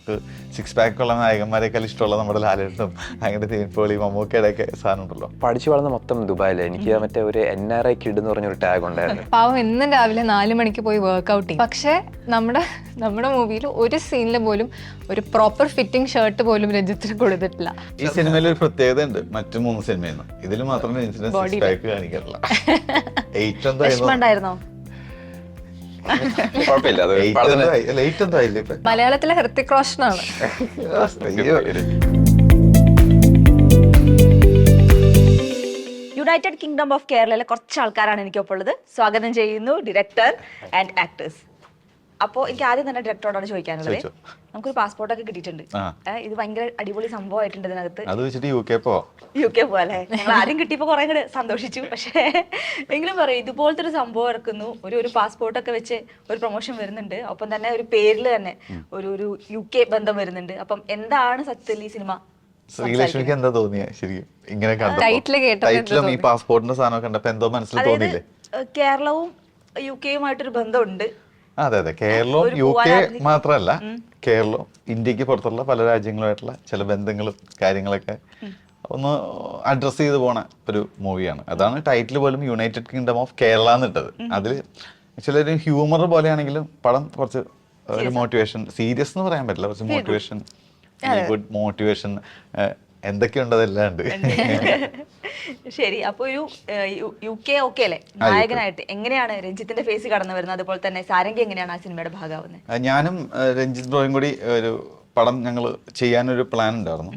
നമുക്ക് six pack ഉള്ള നായകന്മാരെക്കാൾ ഇഷ്ടമുള്ള നമ്മുടെ ലാലേട്ടനും അങ്ങനെ തീൻപോളി മമ്മൂക്കയുടെ ഒക്കെ സാധനം ഉണ്ടല്ലോ. പഠിച്ചു വളർന്ന മൊത്തം ദുബായിലെ എനിക്ക് മറ്റേ ഒരു എൻ ആർ ഐ കിഡ് എന്ന് പറഞ്ഞൊരു ടാഗ് ഉണ്ടായിരുന്നു. പാവം എന്നും രാവിലെ നാല് മണിക്ക് പോയി വർക്ക്ഔട്ട് ചെയ്യും. പക്ഷേ നമ്മുടെ നമ്മുടെ മൂവിയിൽ ഒരു സീനിൽ പോലും ഒരു പ്രോപ്പർ ഫിറ്റിംഗ് ഷർട്ട് പോലും രഞ്ജിത്തിന് കൊടുത്തിട്ടില്ല. ഈ സിനിമയിൽ ഒരു പ്രത്യേകത ഉണ്ട്. മറ്റു മൂന്ന് സിനിമയിൽ നിന്ന് ഇതിൽ മാത്രമേ രഞ്ജിത്തിന് സിക്സ് പാക്ക് കാണിക്കാറില്ല. കുഴപ്പമില്ല. അത് പടത്തിന് ഇപ്പൊ? മലയാളത്തിലെ ഹൃത്തിക് റോഷനാണ്. അയ്യോ. യുണൈറ്റഡ് കിങ്ഡം ഓഫ് കേരളയിലെ കുറച്ച് ആൾക്കാരാണ് എനിക്കൊപ്പം ഉള്ളത് സ്വാഗതം ചെയ്യുന്നു ഡിറക്ടർ ആൻഡ് ആക്ടേഴ്സ് അപ്പോൾ എനിക്ക് ആദ്യം തന്നെ ഡയറക്ടറോടാണ് ചോദിക്കാനുള്ളത്. നമുക്കൊരു നമുക്കൊരു പാസ്പോർട്ടൊക്കെ കിട്ടിയിട്ടുണ്ട്. ഇത് ഭയങ്കര അടിപൊളി സംഭവമായിട്ടുണ്ട് ഇതിനകത്ത്. അത് വെച്ചിട്ട് യു കെ പോ യു കെ പോലെ ഞങ്ങൾ ആദ്യം കിട്ടിയപ്പോൾ കുറെ കൂടെ സന്തോഷിച്ചു. പക്ഷേ എങ്കിലും പറയും ഇതുപോലത്തെ ഒരു സംഭവം ഇറക്കുന്നു. ഒരു ഒരു പാസ്പോർട്ടൊക്കെ വെച്ച് ഒരു പ്രൊമോഷൻ വരുന്നുണ്ട്. ഒപ്പം തന്നെ ഒരു പേരിൽ തന്നെ ഒരു ഒരു യു കെ ബന്ധം വരുന്നുണ്ട്. അപ്പം എന്താണ് സത്യത്തിൽ ഈ സിനിമ ശ്രീലക്ഷ്മിക്ക് എന്താ തോന്നിയ? ശരിക്കും ഇങ്ങനെ ടൈറ്റിലും ഈ പാസ്പോർട്ടിന്റെ സാധനം കണ്ടപ്പോ എന്തോ മനസ്സിൽ തോന്നിയില്ലേ? കേരളവും യു കെയുമായിട്ടൊരു ബന്ധമുണ്ട്. അതെ അതെ. കേരളവും യു കെ മാത്രല്ല മാത്രമല്ല കേരളവും ഇന്ത്യയ്ക്ക് പുറത്തുള്ള പല രാജ്യങ്ങളുമായിട്ടുള്ള ചില ബന്ധങ്ങളും കാര്യങ്ങളൊക്കെ ഒന്ന് അഡ്രസ്സ് ചെയ്ത് പോണ ഒരു മൂവിയാണ് അതാണ് ടൈറ്റിൽ പോലും യുണൈറ്റഡ് കിങ്ഡം ഓഫ് കേരള എന്നിട്ടത്. അതിൽ ആക്ച്വലി ഒരു ഹ്യൂമർ പോലെയാണെങ്കിലും പടം കുറച്ച് ഒരു മോട്ടിവേഷൻ സീരിയസ് എന്ന് പറയാൻ പറ്റില്ല. കുറച്ച് മോട്ടിവേഷൻ ഗുഡ് മോട്ടിവേഷൻ എന്തൊക്കെയുണ്ട്? അതെല്ലാം ഉണ്ട് ശരി അപ്പൊ ഒരു യു- കെ ഓക്കെ അല്ലേ നായകനായിട്ട് എങ്ങനെയാണ് രഞ്ജിത്തിന്റെ ഫേസ് കടന്നു വരുന്നത്? അതുപോലെ തന്നെ സാരംഗി എങ്ങനെയാണ് ആ സിനിമയുടെ ഭാഗമാവുന്നത്? ഞാനും രഞ്ജിത് രഞ്ജിത്ത് ബ്രോയും കൂടി ഒരു പടം ഞങ്ങൾ ചെയ്യാനൊരു പ്ലാൻ ഉണ്ടായിരുന്നു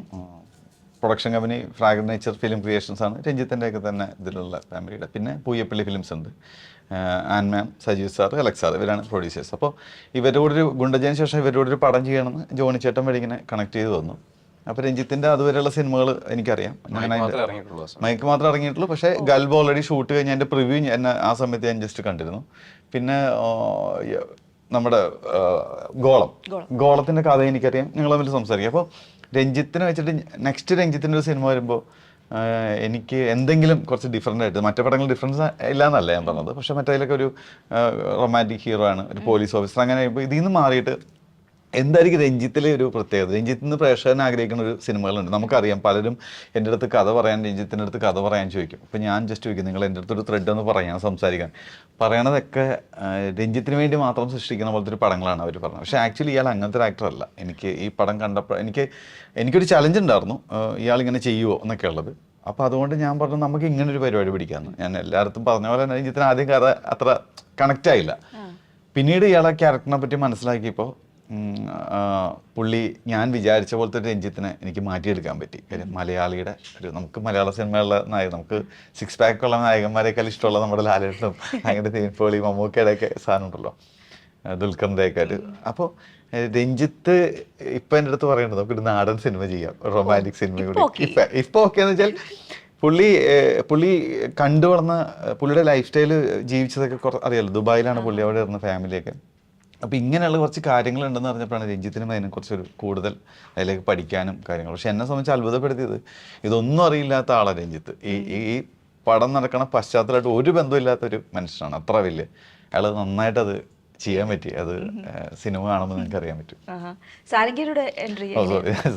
production company Fragrant Nature Film Creations ആണ് രഞ്ജിത്തിന്റെ ഒക്കെ തന്നെ ഇതിലുള്ള ഫാമിലിയുടെ. പിന്നെ പൂയപ്പള്ളി ഫിലിംസ് ഉണ്ട്. Ann ma'am Sajeev sir Alex sir ഇവരാണ് പ്രൊഡ്യൂസേഴ്സ്. അപ്പോൾ ഇവരോടൊരു ഗുണ്ടജയിന് ശേഷം ഇവരോടൊരു പടം ചെയ്യണമെന്ന് ജോണി ചേട്ടൻ വഴി ഇങ്ങനെ കണക്ട് ചെയ്ത് വന്നു അപ്പോൾ രഞ്ജിത്തിന്റെ അതുവരെയുള്ള സിനിമകൾ എനിക്കറിയാം. ഞാൻ സമയത്ത്. മൈക്ക് മാത്രമേ ഇറങ്ങിയിട്ടുള്ളൂ. പക്ഷേ ഗൾബ് ഓൾറെഡി ഷൂട്ട് കഴിഞ്ഞ എന്റെ പ്രിവ്യൂ എന്നെ ആ സമയത്ത് ഞാൻ ജസ്റ്റ് കണ്ടിരുന്നു. പിന്നെ ആ, യ- നമ്മുടെ ആ, ഗോളം. ഗോളത്തിന്റെ കഥ എനിക്കറിയാം. ഞങ്ങൾ തമ്മിൽ സംസാരിക്കാം. അപ്പോൾ രഞ്ജിത്തിനെ വെച്ചിട്ട് നെക്സ്റ്റ് രഞ്ജിത്തിന്റെ ഒരു സിനിമ വരുമ്പോൾ എനിക്ക് എന്തെങ്കിലും കുറച്ച് ഡിഫറെന്റ് ആയിട്ട് മറ്റു പടങ്ങൾ ഡിഫറൻസ് ഇല്ല എന്നല്ല ഞാൻ പറഞ്ഞത്. പക്ഷെ മറ്റേതിലൊക്കെ ഒരു റൊമാന്റിക് ഹീറോ ആണ് ഒരു പോലീസ് ഓഫീസർ അങ്ങനെ ഇപ്പോൾ ഇതിൽ നിന്ന് മാറിയിട്ട് എന്തായിരിക്കും രഞ്ജിത്തിലെ ഒരു പ്രത്യേകത? രഞ്ജിത്ത് നിന്ന് പ്രേക്ഷകൻ ആഗ്രഹിക്കുന്ന ഒരു സിനിമകളുണ്ട്. നമുക്കറിയാം പലരും എന്റെ അടുത്ത് കഥ പറയാൻ രഞ്ജിത്തിന്റെ അടുത്ത് കഥ പറയാൻ ചോദിക്കും. അപ്പം ഞാൻ ജസ്റ്റ് ചോദിക്കും നിങ്ങൾ എന്റെ അടുത്തൊരു ത്രെഡ് ഒന്ന് പറയാം സംസാരിക്കാൻ. പറയണതൊക്കെ രഞ്ജിത്തിന് വേണ്ടി മാത്രം സൃഷ്ടിക്കുന്ന പോലത്തെ ഒരു പടങ്ങളാണ് അവർ പറഞ്ഞത്. പക്ഷേ ആക്ച്വലി ഇയാൾ അങ്ങനത്തെ ഒരു ആക്ടർ അല്ല. എനിക്ക് ഈ പടം കണ്ടപ്പോൾ എനിക്ക് എനിക്കൊരു ചലഞ്ച് ഉണ്ടായിരുന്നു ഇയാൾ ഇങ്ങനെ ചെയ്യുമോ എന്നൊക്കെ ഉള്ളത്. അപ്പോൾ അതുകൊണ്ട് ഞാൻ പറഞ്ഞു നമുക്ക് ഇങ്ങനെ ഒരു പരിപാടി പിടിക്കാമെന്ന് ഞാൻ എല്ലായിടത്തും പറഞ്ഞ പോലെ തന്നെ രഞ്ജിത്തിന് ആദ്യം കഥ അത്ര കണക്റ്റ് ആയില്ല. പിന്നീട് ഇയാളെ ക്യാരക്ടറിനെ പറ്റി മനസ്സിലാക്കിയപ്പോൾ പുള്ളി ഞാൻ വിചാരിച്ച പോലത്തെ ഒരു രഞ്ജിത്തിനെ എനിക്ക് മാറ്റിയെടുക്കാൻ പറ്റി. കാര്യം മലയാളിയുടെ ഒരു നമുക്ക് മലയാള സിനിമയുള്ള നായകൻ നമുക്ക് സിക്സ് പാക്ക് ഉള്ള നായകന്മാരെക്കാൾ ഇഷ്ടമുള്ള നമ്മുടെ ലാലേട്ടനും അങ്ങനെ തേൻപോളി മമ്മൂക്കയുടെ ഒക്കെ സാധനം ഉണ്ടല്ലോ ദുൽഖറിന്റെയൊക്കെ ദുൽഖറിന്റെ ഒരു അപ്പോൾ രഞ്ജിത്ത് ഇപ്പം എന്റെ അടുത്ത് പറയുന്നത് നമുക്കൊരു നാടൻ സിനിമ ചെയ്യാം റൊമാന്റിക് സിനിമ കൂടി. ഇപ്പം ഇപ്പം ഓക്കെ എന്ന് വെച്ചാൽ പുള്ളി പുള്ളി കണ്ടു വളർന്ന പുള്ളിയുടെ ലൈഫ് സ്റ്റൈൽ ജീവിച്ചതൊക്കെ കുറച്ച് അറിയാലോ ദുബായിലാണ് പുള്ളി അവിടെ ഇരുന്ന ഫാമിലിയൊക്കെ അപ്പോൾ ഇങ്ങനെയുള്ള കുറച്ച് കാര്യങ്ങളുണ്ടെന്ന് പറഞ്ഞപ്പോഴാണ് രഞ്ജിത്തിനും അതിനെക്കുറിച്ചൊരു കൂടുതൽ അതിലേക്ക് പഠിക്കാനും കാര്യങ്ങൾ പക്ഷെ എന്നെ സംബന്ധിച്ച് അത്ഭുതപ്പെടുത്തിയത് ഇതൊന്നും അറിയില്ലാത്ത ആളാണ് രഞ്ജിത്ത്. ഈ ഈ- പടം നടക്കണ പശ്ചാത്തലമായിട്ട് ഒരു ബന്ധമില്ലാത്തൊരു മനുഷ്യനാണ്. അത്ര വലിയ അയാൾ നന്നായിട്ടത് ചെയ്യാൻ പറ്റി. അത് സിനിമ കാണുമ്പോൾ നിങ്ങൾക്ക് അറിയാൻ പറ്റും. സാരംഗിയുടെ എൻട്രി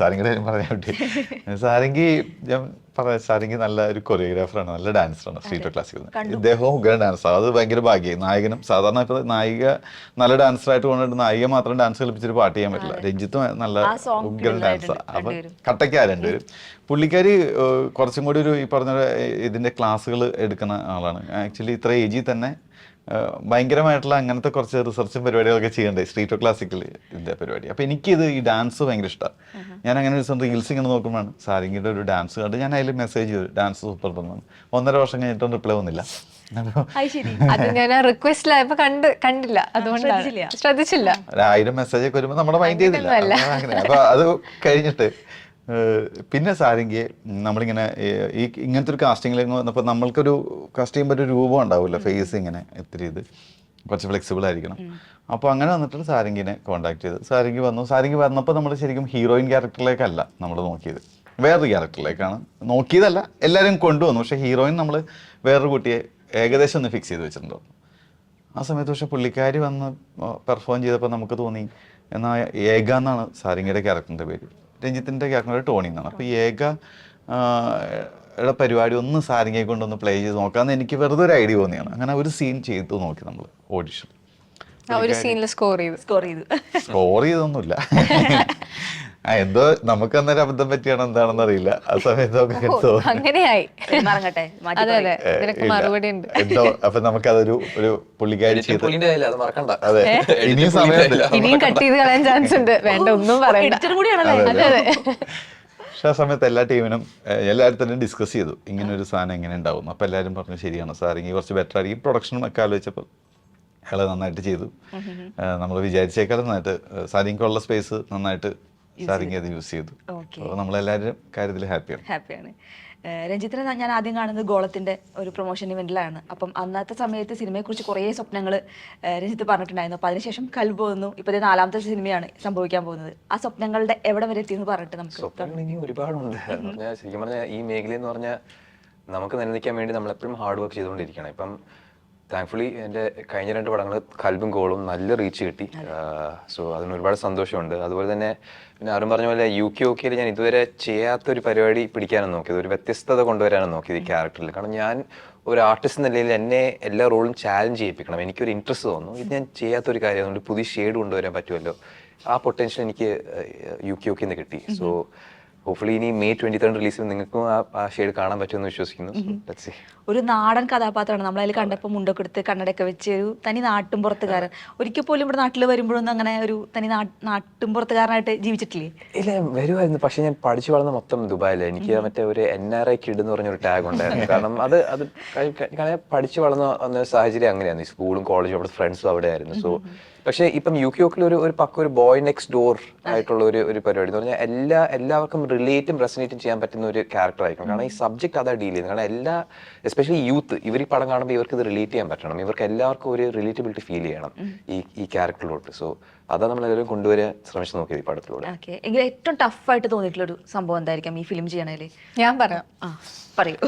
സാരംഗിയുടെ പറയാൻ പറ്റി. സാരംഗി ഞാൻ പറയാം സാരംഗി നല്ല ഒരു കൊറിയോഗ്രാഫറാണ് നല്ല ഡാൻസറാണ് സ്ട്രീറ്റ് ക്ലാസിക്കൽ ഇദ്ദേഹവും ഉഗ്രൻ ഡാൻസർ അത് ഭയങ്കര ഭാഗ്യം നായകനും സാധാരണ ഇപ്പൊ നായിക നല്ല ഡാൻസറായിട്ട് കൊണ്ടിട്ട് നായിക മാത്രം ഡാൻസ് കളിപ്പിച്ചൊരു പാട്ട് ചെയ്യാൻ പറ്റില്ല. രഞ്ജിത്തും നല്ല ഉഗ്ര ഉഗ്രൻ കിടിലമായിട്ടുണ്ട് അപ്പൊ കട്ടക്കാരുണ്ട് പുള്ളിക്കാരി കുറച്ചും കൂടി ഒരു ഈ പറഞ്ഞ ഇതിന്റെ ക്ലാസ്സുകൾ എടുക്കുന്ന ആളാണ്. ആക്ച്വലി ഇത്ര ഏജിൽ തന്നെ ഭയങ്കരമായിട്ടുള്ള അങ്ങനത്തെ കുറച്ച് റിസർച്ചും പരിപാടികളൊക്കെ ചെയ്യണ്ടേ? സ്ട്രീറ്റ് ക്ലാസിക്കൽ ഇതിന്റെ പരിപാടി. അപ്പൊ എനിക്കിത് ഈ ഡാൻസ് ഭയങ്കര ഇഷ്ടമാണ് ഞാൻ അങ്ങനെ ഒരു ദിവസം റീൽസ് ഇങ്ങനെ നോക്കുമ്പോഴാണ്. സാരിങ്ങിയുടെ ഒരു ഡാൻസ് കണ്ട് ഞാൻ അതിൽ മെസ്സേജ് ചെയ്തു. ഡാൻസ് സൂപ്പർ തന്നു ഒന്നര വർഷം കഴിഞ്ഞിട്ടും റിപ്ലൈ വന്നില്ല. അപ്പോൾ അത് ഞാൻ ആ റിക്വസ്റ്റിലായപ്പോ കണ്ട് കണ്ടില്ല. അതുകൊണ്ടാണ് ശ്രദ്ധിച്ചില്ല. ആയിരം മെസ്സേജ് ഒക്കെ വരുമ്പോൾ നമ്മുടെ മൈൻഡ് ചെയ്തില്ല. അപ്പൊ അത് കഴിഞ്ഞിട്ട് പിന്നെ സാരിങ്കി നമ്മളിങ്ങനെ ഈ ഇങ്ങനത്തെ ഒരു കാസ്റ്റിംഗിലേക്ക് വന്നപ്പോൾ നമ്മൾക്കൊരു കാസ്റ്റ് ചെയ്യുമ്പോൾ ഒരു രൂപം ഉണ്ടാവില്ല ഫേസ് ഇങ്ങനെ ഇത്തിരി ഇത്. കുറച്ച് ഫ്ലെക്സിബിൾ ആയിരിക്കണം. അപ്പോൾ അങ്ങനെ വന്നിട്ട് സാരംഗിനെ കോൺടാക്ട് ചെയ്ത് സാരംഗി വന്നു. സാരംഗി വന്നപ്പോൾ നമ്മൾ ശരിക്കും ഹീറോയിൻ ക്യാരക്ടറിലേക്കല്ല നമ്മൾ നോക്കിയത്. വേറൊരു ക്യാരക്ടറിലേക്കാണ് നോക്കിയതല്ല എല്ലാവരും കൊണ്ടുവന്നു. പക്ഷേ ഹീറോയിൻ നമ്മൾ വേറൊരു കുട്ടിയെ ഏകദേശം ഒന്ന് ഫിക്സ് ചെയ്ത് വെച്ചിട്ടുണ്ടായിരുന്നു ആ സമയത്ത് പക്ഷേ പുള്ളിക്കാരി വന്ന് പെർഫോം ചെയ്തപ്പോൾ നമുക്ക് തോന്നി എന്നാൽ ഏക എന്നാണ് സാരംഗിയുടെ ക്യാരക്ടറിന്റെ പേര്. രഞ്ജിത്തിന്റെ ക്യാരക്ടറിന്റെ ടോണി എന്നാണ്. അപ്പോൾ ഈ ഏക യുടെ പരിപാടി ഒന്ന് സാരിങ്ങയെ കൊണ്ടൊന്ന് പ്ലേ ചെയ്ത് നോക്കാമെന്ന് എനിക്ക് വെറുതെ ഒരു ഐഡിയ തോന്നിയാണ്. അങ്ങനെ ഒരു സീൻ ചെയ്തു നോക്കി നമ്മൾ ഓഡിഷൻ ഒരു സീനിൽ സ്കോർ ചെയ്തു. സ്കോർ ചെയ്തു. സ്കോർ ചെയ്തൊന്നുമില്ല. എന്തോ നമുക്ക് അന്നേരം അബദ്ധം പറ്റിയാണ് എന്താണെന്ന് അറിയില്ല. ആ സമയത്ത് നമുക്ക്. അങ്ങനെയായി. മറങ്ങട്ടെ അതെ അതെ. മറുപടി ഉണ്ട്. എന്തോ അപ്പൊ നമുക്കതൊരു ഒരു പുള്ളിക്കാരി ചെയ്ത് പുള്ളിന്റെ അത് മറക്കണ്ട. അതെ. ഇനിയും സമയമുണ്ട്. ഇനിയും കട്ട് ചെയ്ത് കളയാൻ ചാൻസ് ഉണ്ട്. വേണ്ട ഒന്നും പറയണ്ട. എഡിറ്റർ കൂടിയാണല്ലേ അതെ അതെ. പക്ഷെ ആ സമയത്ത് എല്ലാ ടീമിനും എല്ലാവരും തന്നെ ഡിസ്കസ് ചെയ്തു. ഇങ്ങനെ ഒരു സാധനം എങ്ങനെ ഉണ്ടാവും അപ്പോൾ എല്ലാവരും പറഞ്ഞു ശരിയാണ് സാർ ഇങ്ങനെ കുറച്ച് ബെറ്റർ ആയിരിക്കും. പ്രൊഡക്ഷനും ഒക്കെ ആലോചിച്ചപ്പോൾ അയാൾ നന്നായിട്ട് ചെയ്തു. നമ്മൾ വിചാരിച്ചേക്കാൾ നന്നായിട്ട് സാരിങ്ങുള്ള സ്പേസ് നന്നായിട്ട് സാരിങ് അത് യൂസ് ചെയ്തു. അപ്പോൾ നമ്മളെല്ലാവരും കാര്യത്തിൽ ഹാപ്പിയാണ്. ഹാപ്പിയാണ്. രഞ്ജിത്തിനെ ഞാൻ ആദ്യം കാണുന്നത് ഗോളത്തിന്റെ ഒരു പ്രൊമോഷൻ ഇവന്റിലാണ് അപ്പം അന്നത്തെ സമയത്ത് സിനിമയെക്കുറിച്ച് കുറേ സ്വപ്നങ്ങൾ രഞ്ജിത്ത് പറഞ്ഞിട്ടുണ്ടായിരുന്നു. അപ്പം അതിനുശേഷം കൽബ് വന്നു ഇപ്പൊ ഇത് നാലാമത്തെ സിനിമയാണ് സംഭവിക്കാൻ പോകുന്നത്. ആ സ്വപ്നങ്ങളുടെ എവിടെ വരെ എത്തിയെന്ന് പറഞ്ഞിട്ട് നമുക്ക് ഒരുപാടുണ്ട്. എന്ന് ശരിക്കും പറഞ്ഞാൽ ഈ മേഖലയെന്ന് പറഞ്ഞാൽ നമുക്ക് നിലനിൽക്കാൻ വേണ്ടി നമ്മൾ എപ്പോഴും ഹാർഡ് വർക്ക് ചെയ്തുകൊണ്ടിരിക്കണം. ഇപ്പം താങ്ക്ഫുള്ളി എന്റെ കഴിഞ്ഞ രണ്ട് പടങ്ങൾ കൽബും കോളും നല്ല റീച്ച് കിട്ടി. സോ അതിന് ഒരുപാട് സന്തോഷമുണ്ട്. അതുപോലെ തന്നെ പിന്നെ ആരും പറഞ്ഞ പോലെ യു കെ ഒക്കെയിൽ ഞാൻ ഇതുവരെ ചെയ്യാത്തൊരു പരിപാടി പിടിക്കാനാണ് നോക്കിയത് ഒരു വ്യത്യസ്തത കൊണ്ടുവരാനാണ് നോക്കിയത് ഈ ക്യാരക്ടറിൽ കാരണം ഞാൻ ഒരു ആർട്ടിസ്റ്റ് എന്ന നിലയിൽ എന്നെ എല്ലാ റോളും ചാലഞ്ച് ചെയ്യിപ്പിക്കണം. എനിക്കൊരു ഇൻട്രസ്റ്റ് തോന്നുന്നു. ഇത് ഞാൻ ചെയ്യാത്തൊരു കാര്യം അതുകൊണ്ട് പുതിയ ഷെയ്ഡ് കൊണ്ടുവരാൻ പറ്റുമല്ലോ. ആ പൊട്ടൻഷ്യൽ എനിക്ക് യു കെ ഒക്കെ നിന്ന് കിട്ടി. സോ ഹോപ്പ്ഫുള്ളി ഇനി മെയ് ട്വന്റി തേർഡ് റിലീസിൽ നിങ്ങൾക്കും ആ ഷെയ്ഡ് കാണാൻ പറ്റുമെന്ന് വിശ്വസിക്കുന്നു. ഒരു നാടൻ കഥാപാത്രമാണ്. നമ്മൾ നമ്മളതിൽ കണ്ടപ്പോൾ മുണ്ടൊക്കെ എടുത്ത് കണ്ണടയൊക്കെ വെച്ച് ഒരു തനി നാട്ടുംപുറത്തുകാരൻ ഒരിക്കൽ പോലും ഇവിടെ നാട്ടിൽ വരുമ്പോഴൊന്നും അങ്ങനെ ഒരു തനി നാട്ടും നാട്ടുംപുറത്തുകാരനായിട്ട് ജീവിച്ചിട്ടില്ലേ? ഇല്ല വരുമായിരുന്നു. പക്ഷെ ഞാൻ പഠിച്ചു വളർന്ന മൊത്തം ദുബായിൽ. എനിക്ക് മറ്റേ ഒരു എൻ ആർ ഐ കിഡ് എന്ന് പറഞ്ഞ ഒരു ടാഗ് ഉണ്ടായിരുന്നു. കാരണം അത് അത് കാരണം പഠിച്ചു വളർന്ന സാഹചര്യം അങ്ങനെയായിരുന്നു. സ്കൂളും കോളേജും അവിടെ ഫ്രണ്ട്സും അവിടെ ആയിരുന്നു സോ പക്ഷേ ഇപ്പം യു കെ ഒക്കിൽ ഒരു ഒരു പക്ക ഒരു ബോയ് നെക്സ്റ്റ് ഡോർ ആയിട്ടുള്ള ഒരു ഒരു പരിപാടി. എന്ന് പറഞ്ഞാൽ എല്ലാ എല്ലാവർക്കും റിലേറ്റും റെസിനേറ്റും ചെയ്യാൻ പറ്റുന്ന ഒരു ക്യാരക്ടർ ആയിരിക്കും കാരണം ഈ സബ്ജക്ട് അതാ ഡീൽ ചെയ്യുന്നത്. കാരണം എല്ലാ എസ്പെഷ്യലി യൂത്ത് ഇവർ ഈ പടം കാണുമ്പോൾ ഇവർക്ക് ഇത് റിലേറ്റ് ചെയ്യാൻ പറ്റണം. ഇവർക്ക് എല്ലാവർക്കും ഒരു റിലേറ്റബിലിറ്റി ഫീൽ ചെയ്യണം ഈ ഈ ക്യാരക്ടറിലോട്ട് സോ അതാ നമ്മൾ എല്ലാവരും കൊണ്ടുവരാൻ ശ്രമിച്ചു നോക്കിയത് ഈ പടത്തിലൂടെ. എങ്കിലും ഏറ്റവും ടഫായിട്ട് തോന്നിയിട്ടുള്ള ഒരു സംഭവം എന്തായിരിക്കാം ഈ ഫിലിം ചെയ്യണേൽ? ഞാൻ പറയാം. ആ പറയൂ.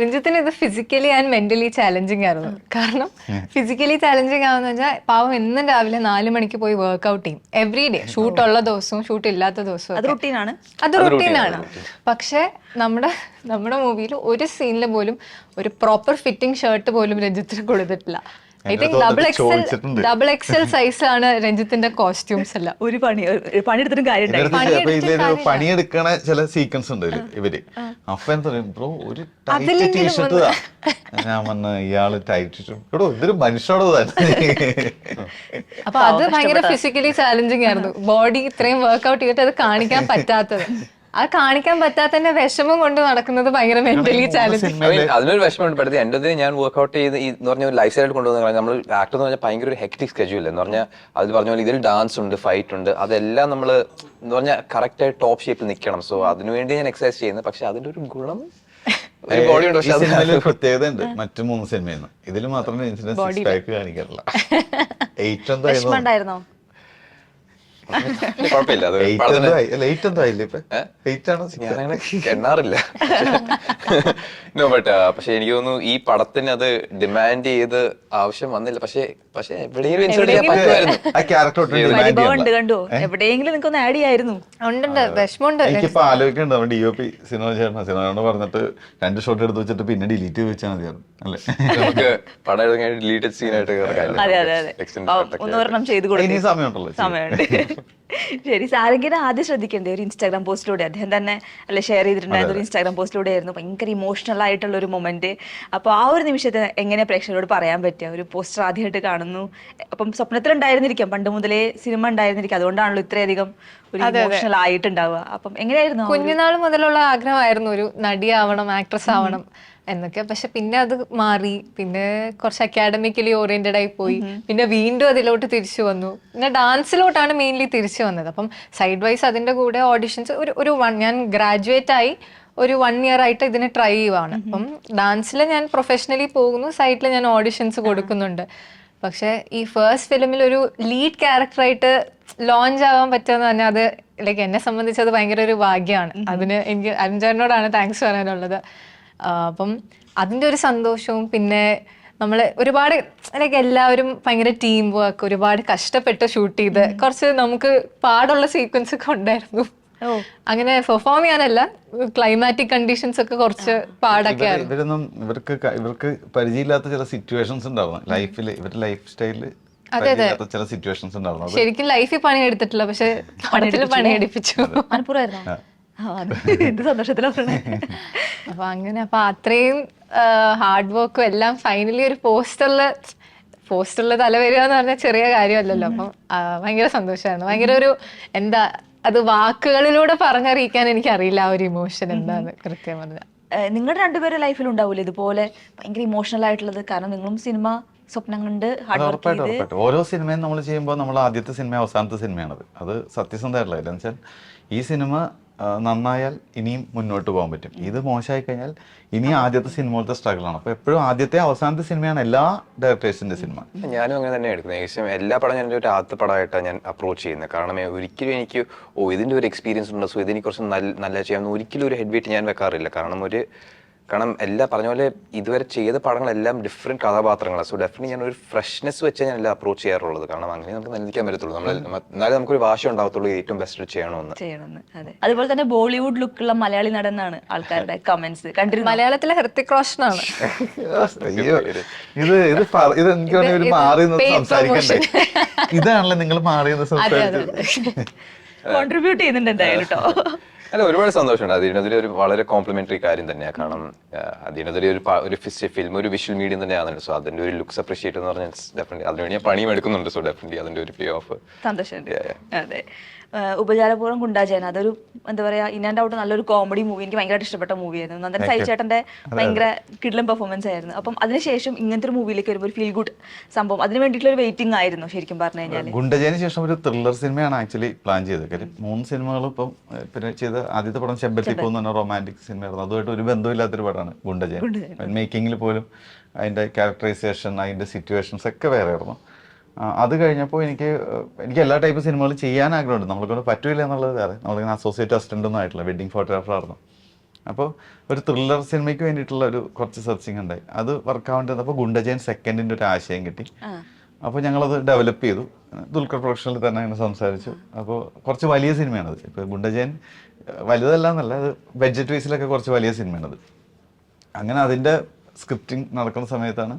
രഞ്ജിത്തിന് ഇത് ഫിസിക്കലി ആൻഡ് മെന്റലി ചാലഞ്ചിങ് ആയിരുന്നു. കാരണം ഫിസിക്കലി ചാലഞ്ചിങ് ആവുന്ന വെച്ചാൽ പാവം എന്നും രാവിലെ നാല് മണിക്ക് പോയി വർക്ക്ഔട്ട് ചെയ്യും. എവറി ഡേ ഷൂട്ട് ഉള്ള ദിവസവും ഷൂട്ട് ഇല്ലാത്ത ദിവസവും അത്. റുട്ടീനാണ് അത് റുട്ടീനാണ് പക്ഷെ നമ്മുടെ നമ്മുടെ മൂവിയിൽ ഒരു സീനിൽ പോലും ഒരു പ്രോപ്പർ ഫിറ്റിംഗ് ഷർട്ട് പോലും രഞ്ജിത്തിന് കൊടുത്തിട്ടില്ല. ഡബിൾ എക്സൽ സൈസാണ് രഞ്ജിത്തിന്റെ കോസ്റ്റ്യൂംസ് എല്ലാം. ഒരു പണി പണിയെടുത്തിട്ടും കാര്യം. പണിയെടുക്കണ ചില സീക്വൻസ് ഉണ്ട് ഇവർ. അപ്പൊ എന്താ പറയും ബ്രോ ഒരു ടൈറ്റ് ടീഷർട്ട് ഞാൻ വന്ന് ഇയാൾ ടൈറ്റ് എടോ ഇതൊരു മനുഷ്യരോട് തന്നെ. അപ്പൊ അത് ഭയങ്കര ഫിസിക്കലി ചാലഞ്ചിങ് ആയിരുന്നു. ബോഡി ഇത്രയും വർക്ക്ഔട്ട് ചെയ്തിട്ട് അത് കാണിക്കാൻ പറ്റാത്തത്. അത് കാണിക്കാൻ പറ്റാത്തതിന്റെ വിഷമം കൊണ്ട് നടക്കുന്നത് ഭയങ്കര മെന്റലി ചാലഞ്ചിങ് I അതിനൊരു വിഷമമുണ്ട്. പഠിത്തം എന്റെ ഇതിന് ഞാൻ വർക്ക്ഔട്ട് ചെയ്ത് ഈ എന്ന് പറഞ്ഞ ഒരു ലൈഫ് സ്റ്റൈൽ കൊണ്ടുവന്ന നമ്മൾ ആക്ടർ എന്ന് പറഞ്ഞാൽ ഭയങ്കര ഒരു ഹെക്ടിക് സ്കെഡ്യൂൾ എന്ന് പറഞ്ഞാൽ അതിൽ പറഞ്ഞ പോലെ ഇതിൽ ഡാൻസ് ഉണ്ട് ഫൈറ്റ് ഉണ്ട്. അതെല്ലാം നമ്മൾ എന്ന് പറഞ്ഞാൽ കറക്റ്റ് ആയിട്ട് ടോപ്പ് ഷേപ്പിൽ നിൽക്കണം സോ അതിനുവേണ്ടി ഞാൻ എക്സസൈസ് ചെയ്യുന്നത് പക്ഷെ അതിന്റെ ഒരു ഗുണം ഒരു ബോഡി ഉണ്ട്. പക്ഷെ പ്രത്യേകത ഉണ്ട് മറ്റു മൂന്ന് സിനിമയിൽ നിന്ന് ഇതിൽ മാത്രമേ ഇൻസിഡൻസ് കാണിക്കാറില്ല. എയ്റ്റ് എന്തായിരുന്നു കുഴപ്പമില്ല അത് എയ്റ്റ് പടത്തിന് ലേറ്റ് എന്തോ ആയില്ലേ ഇപ്പൊ? ആണോ സിക്സ് ഞാനങ്ങനെ എണ്ണാറില്ല. നോ ബട്ട് പക്ഷെ എനിക്ക് തോന്നുന്നു ഈ പടത്തിന് അത് ഡിമാൻഡ് ചെയ്ത് ആവശ്യം വന്നില്ല. പക്ഷേ പക്ഷെ എവിടെയെങ്കിലും ഇൻസേർട്ട് ചെയ്യാൻ പറ്റുമായിരുന്നു. ആ ക്യാരക്ടർ കണ്ടോ എവിടെയെങ്കിലും ആഡ് ചെയ്യായിരുന്നു. ഉണ്ടുണ്ട് വിഷമമുണ്ട്. എനിക്കിപ്പോ ആലോചിക്കണ്ട നമ്മുടെ ഡി ഒ പി സിനിമ ചേട്ടൻ സിനിമയോട് പറഞ്ഞിട്ട് രണ്ട് ഷോട്ട് എടുത്ത് വെച്ചിട്ട് പിന്നെ ഡിലീറ്റ് ചെയ്ത് വെച്ചാൽ മതിയായിരുന്നു അല്ലേ? നമുക്ക് പടം ഡിലീറ്റഡ് സീനായിട്ട് അതെ അതെ അതെ. പാവം, ഒന്ന് ഒരെണ്ണം ചെയ്ത് കൊടുത്തു ഇനി സമയമുണ്ടല്ലോ സമയമുണ്ട്. ശരി സാരംഗിനെ ആദ്യം ശ്രദ്ധിക്കേണ്ടത് ഒരു ഇൻസ്റ്റാഗ്രാം പോസ്റ്റിലൂടെ. അദ്ദേഹം തന്നെ അല്ലെ ഷെയർ ചെയ്തിട്ടുണ്ടായിരുന്ന ഒരു ഇൻസ്റ്റാഗ്രാം പോസ്റ്റിലൂടെ ആയിരുന്നു ഭയങ്കര ഇമോഷണൽ ആയിട്ടുള്ള ഒരു മൊമെന്റ് അപ്പോൾ ആ ഒരു നിമിഷത്തെ എങ്ങനെ പ്രേക്ഷകരോട് പറയാൻ പറ്റുക? ഒരു പോസ്റ്റർ ആദ്യമായിട്ട് കാണുന്നു. അപ്പം സ്വപ്നത്തിൽ ഉണ്ടായിരുന്നിരിക്കാം പണ്ട് മുതലേ സിനിമ ഉണ്ടായിരുന്നിരിക്കും. അതുകൊണ്ടാണല്ലോ ഇത്രയധികം ഒരു ഇമോഷണൽ ആയിട്ടുണ്ടാവുക. അപ്പം എങ്ങനെയായിരുന്നു കുഞ്ഞുനാൾ മുതലുള്ള ആഗ്രഹമായിരുന്നു ഒരു നടിയാവണം ആക്ട്രസ് ആവണം എന്നൊക്കെ. പക്ഷെ പിന്നെ അത് മാറി. പിന്നെ കുറച്ച് അക്കാഡമിക്കലി ഓറിയന്റഡ് ആയി പോയി. പിന്നെ വീണ്ടും അതിലോട്ട് തിരിച്ചു വന്നു. പിന്നെ ഡാൻസിലോട്ടാണ് മെയിൻലി തിരിച്ചു വന്നത്. അപ്പം സൈഡ് വൈസ് അതിന്റെ കൂടെ ഓഡിഷൻസ് ഒരു ഒരു വൺ ഞാൻ ഗ്രാജുവേറ്റ് ആയി ഒരു വൺ ഇയർ ആയിട്ട് ഇതിന് ട്രൈ ചെയ്യുവാണ്. അപ്പം ഡാൻസിൽ ഞാൻ പ്രൊഫഷണലി പോകുന്നു സൈഡിൽ ഞാൻ ഓഡിഷൻസ് കൊടുക്കുന്നുണ്ട്. പക്ഷെ ഈ ഫസ്റ്റ് ഫിലിമിൽ ഒരു ലീഡ് ക്യാരക്ടറായിട്ട് ലോഞ്ച് ആവാൻ പറ്റുമെന്ന് പറഞ്ഞാൽ അത് ലൈക്ക് എന്നെ സംബന്ധിച്ച് അത് ഭയങ്കര ഒരു ഭാഗ്യമാണ്. അതിന് എനിക്ക് അരുൺചേട്ടനോടാണ് താങ്ക്സ് പറയാനുള്ളത്. അപ്പം അതിന്റെ ഒരു സന്തോഷവും പിന്നെ നമ്മൾ ഒരുപാട് ലൈക്ക് എല്ലാവരും ഭയങ്കര ടീം വർക്ക് ഒരുപാട് കഷ്ടപ്പെട്ട് ഷൂട്ട് ചെയ്ത് കുറച്ച് നമുക്ക് പാടുള്ള സീക്വൻസ് ഒക്കെ ഉണ്ടായിരുന്നു. അങ്ങനെ പെർഫോം ചെയ്യാനല്ല ക്ലൈമാറ്റിക് കണ്ടീഷൻസ് ഒക്കെ കുറച്ച് പാടൊക്കെ ഇവരൊന്നും ഇവർക്ക് ഇവർക്ക് പരിചയമില്ലാത്ത ചില സിറ്റുവേഷൻസ് ഉണ്ടാവും ലൈഫിൽ ഇവരുടെ ലൈഫ് സ്റ്റൈലിൽ പരിചയമില്ലാത്ത ചില സിറ്റുവേഷൻസ് ഉണ്ടാവും ശരിക്കും ലൈഫിൽ പണി പണിയെടുത്തിട്ടില്ല പക്ഷെ പടത്തിൽ പണിയെടുപ്പിച്ചു. എടുപ്പിച്ചു അപ്പൊ അങ്ങനെ അപ്പൊ അത്രയും ഹാർഡ് വർക്കും എല്ലാം ഫൈനലി ഒരു പോസ്റ്ററിൽ പോസ്റ്ററിൽ തല വരിക എന്ന് പറഞ്ഞാൽ ചെറിയ കാര്യമല്ലല്ലോ. അപ്പം ഭയങ്കര സന്തോഷമായിരുന്നു. ഭയങ്കര ഒരു എന്താ അത് വാക്കുകളിലൂടെ പറഞ്ഞറിയിക്കാൻ എനിക്ക് അറിയില്ല ആ ഒരു ഇമോഷൻ എന്താന്ന് കൃത്യം പറഞ്ഞാൽ നിങ്ങളുടെ രണ്ടുപേരുടെ ലൈഫിൽ ഉണ്ടാവില്ല ഇതുപോലെ ഭയങ്കര ഇമോഷണൽ ആയിട്ടുള്ളത്? കാരണം നിങ്ങളും സിനിമ സ്വപ്നം കണ്ട് ഹാർഡ് വർക്ക് ഉറപ്പായിട്ടും ചെയ്ത്. ഉറപ്പായിട്ടും. ഓരോ സിനിമയും നമ്മൾ ചെയ്യുമ്പോൾ നമ്മൾ ആദ്യത്തെ സിനിമ അവസാനത്തെ സിനിമയാണത് അത് സത്യസന്ധമായിട്ടുള്ള എന്ന് വെച്ചാൽ ഈ സിനിമ നന്നായാൽ ഇനിയും മുന്നോട്ട് പോകാൻ പറ്റും. ഇത് മോശമായി കഴിഞ്ഞാൽ ഇനി ആദ്യത്തെ സിനിമയിലത്തെ സ്ട്രഗിൾ ആണ് അപ്പൊ എപ്പോഴും ആദ്യത്തെ അവസാനത്തെ സിനിമയാണ് എല്ലാ ഡയറക്ടേഴ്സിന്റെ സിനിമ. ഞാനും അങ്ങനെ തന്നെ എടുക്കുന്നത്. ഏകദേശം എല്ലാ പടം ഞാൻ ഒരു ആദ്യത്തെ പടമായിട്ടാണ് ഞാൻ അപ്രോച്ച് ചെയ്യുന്നത്. കാരണം ഒരിക്കലും എനിക്ക് ഓ ഇതിന്റെ ഒരു എക്സ്പീരിയൻസ് ഉണ്ട്? സോ ഇതിനെ കുറച്ച് നല്ല നല്ല ചെയ്യാമെന്ന് ഒരിക്കലും ഒരു ഹെഡ് വെയിറ്റ് ഞാൻ വെക്കാറില്ല. കാരണം ഒരു കാരണം എല്ലാം പറഞ്ഞ പോലെ ഇതുവരെ ചെയ്ത പടങ്ങളെല്ലാം ഡിഫറെന്റ് കഥാപാത്രങ്ങളാണ്. സോ ഡെഫിനറ്റ് ഞാൻ ഒരു ഫ്രഷ്നെസ് വെച്ച് ഞാൻ എല്ലാം അപ്രോച്ച് ചെയ്യാറുള്ളത്. കാരണം അങ്ങനെ നമുക്ക് നിന്ദിക്കാൻ പറ്റത്തുള്ളൂ. നമ്മൾ എന്നാലും നമുക്കൊരു വാശ ഉണ്ടാവത്തുള്ളൂ ഏറ്റവും ബെസ്റ്റ് ചെയ്യണമെന്ന്. ചെയ്യണമെന്ന് അതെ. അതുപോലെ തന്നെ ബോളിവുഡ് ലുക്കുള്ള മലയാളി നടന്നാണ് ആൾക്കാരുടെ കമന്റ്സ് കണ്ടിരുന്നു? മലയാളത്തിലെ ഹൃത്തിക് റോഷനാണ്. അയ്യോ. ഇത് ഇത് ഇത് എനിക്ക് ഒരു മാറി സംസാരിക്കണ്ടേ? ഇതാണല്ലോ നിങ്ങൾ മാറി സംസാരിച്ചത്? കോൺട്രിബ്യൂട്ട് ചെയ്യുന്നുണ്ട് എന്തായാലും കേട്ടോ അല്ല ഒരുപാട് സന്തോഷമുണ്ട്. അതിനതിലെ ഒരു വളരെ കോംപ്ലിമെന്ററി കാര്യം തന്നെയാണ് കാരണം അതിനതിലെ ഒരു ഒരു ഫിലിം ഒരു വിഷ്വൽ മീഡിയം തന്നെയാണ് സോ അതിന്റെ ഒരു ലുക്സ് അപ്രീഷിയേറ്റ് എന്ന് പറഞ്ഞാൽ ഡെഫിനറ്റ്ലി അതിനുവേണ്ടി ഞാൻ പണിയും എടുക്കുന്നുണ്ട്. സോ ഡെഫിനറ്റ്ലി അതിന്റെ ഒരു പേ ഓഫ് സന്തോഷമുണ്ട് അതെ. ഉപചാരപൂർവം ഗുണ്ടാചേന അതൊരു എന്താ പറയാ ഇൻ ആൻഡ് ഔട്ട് നല്ലൊരു കോമഡി മൂവി. എനിക്ക് ഭയങ്കരമായിട്ട് ഇഷ്ടപ്പെട്ട മൂവിയായിരുന്നു. നന്ദൻ സായി ചേട്ടന്റെ ഭയങ്കര കിഡ്ലം പെർഫോമൻസ് ആയിരുന്നു. അപ്പം അതിനുശേഷം ഇങ്ങനത്തെ ഒരു മൂവിയിലേക്ക് വരുമ്പോൾ ഒരു ഫീൽ ഗുഡ് സംഭവം. അതിന് വേണ്ടിയിട്ടുള്ള ഒരു വെയിറ്റിംഗ് ആയിരുന്നു ശരിക്കും പറഞ്ഞു കഴിഞ്ഞാൽ ഗുണ്ടജന് ശേഷം ഒരു ത്രില്ലർ സിനിമയാണ് ആക്ച്വലി പ്ലാൻ ചെയ്തത്. കാര്യം മൂന്ന് സിനിമകളും ഇപ്പം പിന്നെ ചെയ്ത ആദ്യത്തെ പടം ചെമ്പത്തി പോകുന്ന റൊമാന്റിക് സിനിമയായിരുന്നു. അതുമായിട്ട് ഒരു ബന്ധമില്ലാത്തൊരു പടമാണ് ഗുണ്ടജയൻ മേക്കിങ്ങിൽ പോലും അതിന്റെ ക്യാരക്ടറൈസേഷൻ അതിന്റെ സിറ്റുവേഷൻസ് ഒക്കെ വേറെ ആയിരുന്നു അത് കഴിഞ്ഞപ്പോൾ എനിക്ക് എനിക്ക് എല്ലാ ടൈപ്പ് സിനിമകളും ചെയ്യാൻ ആഗ്രഹമുണ്ട്. നമ്മൾക്കൊന്ന് പറ്റൂല എന്നുള്ളത് വേറെ. നമ്മളിങ്ങനെ അസോസിയേറ്റ് അസിസ്റ്റന്റ് ഒന്നും ആയിട്ടില്ല. വെഡിങ് ഫോട്ടോഗ്രാഫർ ആയിരുന്നു. അപ്പോൾ ഒരു ത്രില്ലർ സിനിമയ്ക്ക് വേണ്ടിയിട്ടുള്ള ഒരു കുറച്ച് സെർച്ചിങ് ഉണ്ടായി. അത് വർക്ക് ചെയ്തപ്പോൾ ഗുണ്ടജയൻ സെക്കൻഡിന്റെ ഒരു ആശയം കിട്ടി. അപ്പോൾ ഞങ്ങളത് ഡെവലപ്പ് ചെയ്തു. ദുൽഖർ പ്രൊഡക്ഷനിൽ തന്നെ അങ്ങനെ സംസാരിച്ചു. അപ്പോൾ കുറച്ച് വലിയ സിനിമയാണത് ഇപ്പോൾ ഗുണ്ടജയൻ വലുതല്ല എന്നല്ല അത് ബഡ്ജറ്റ് വൈസിലൊക്കെ കുറച്ച് വലിയ സിനിമയാണത് അങ്ങനെ അതിന്റെ സ്ക്രിപ്റ്റിംഗ് നടക്കുന്ന സമയത്താണ്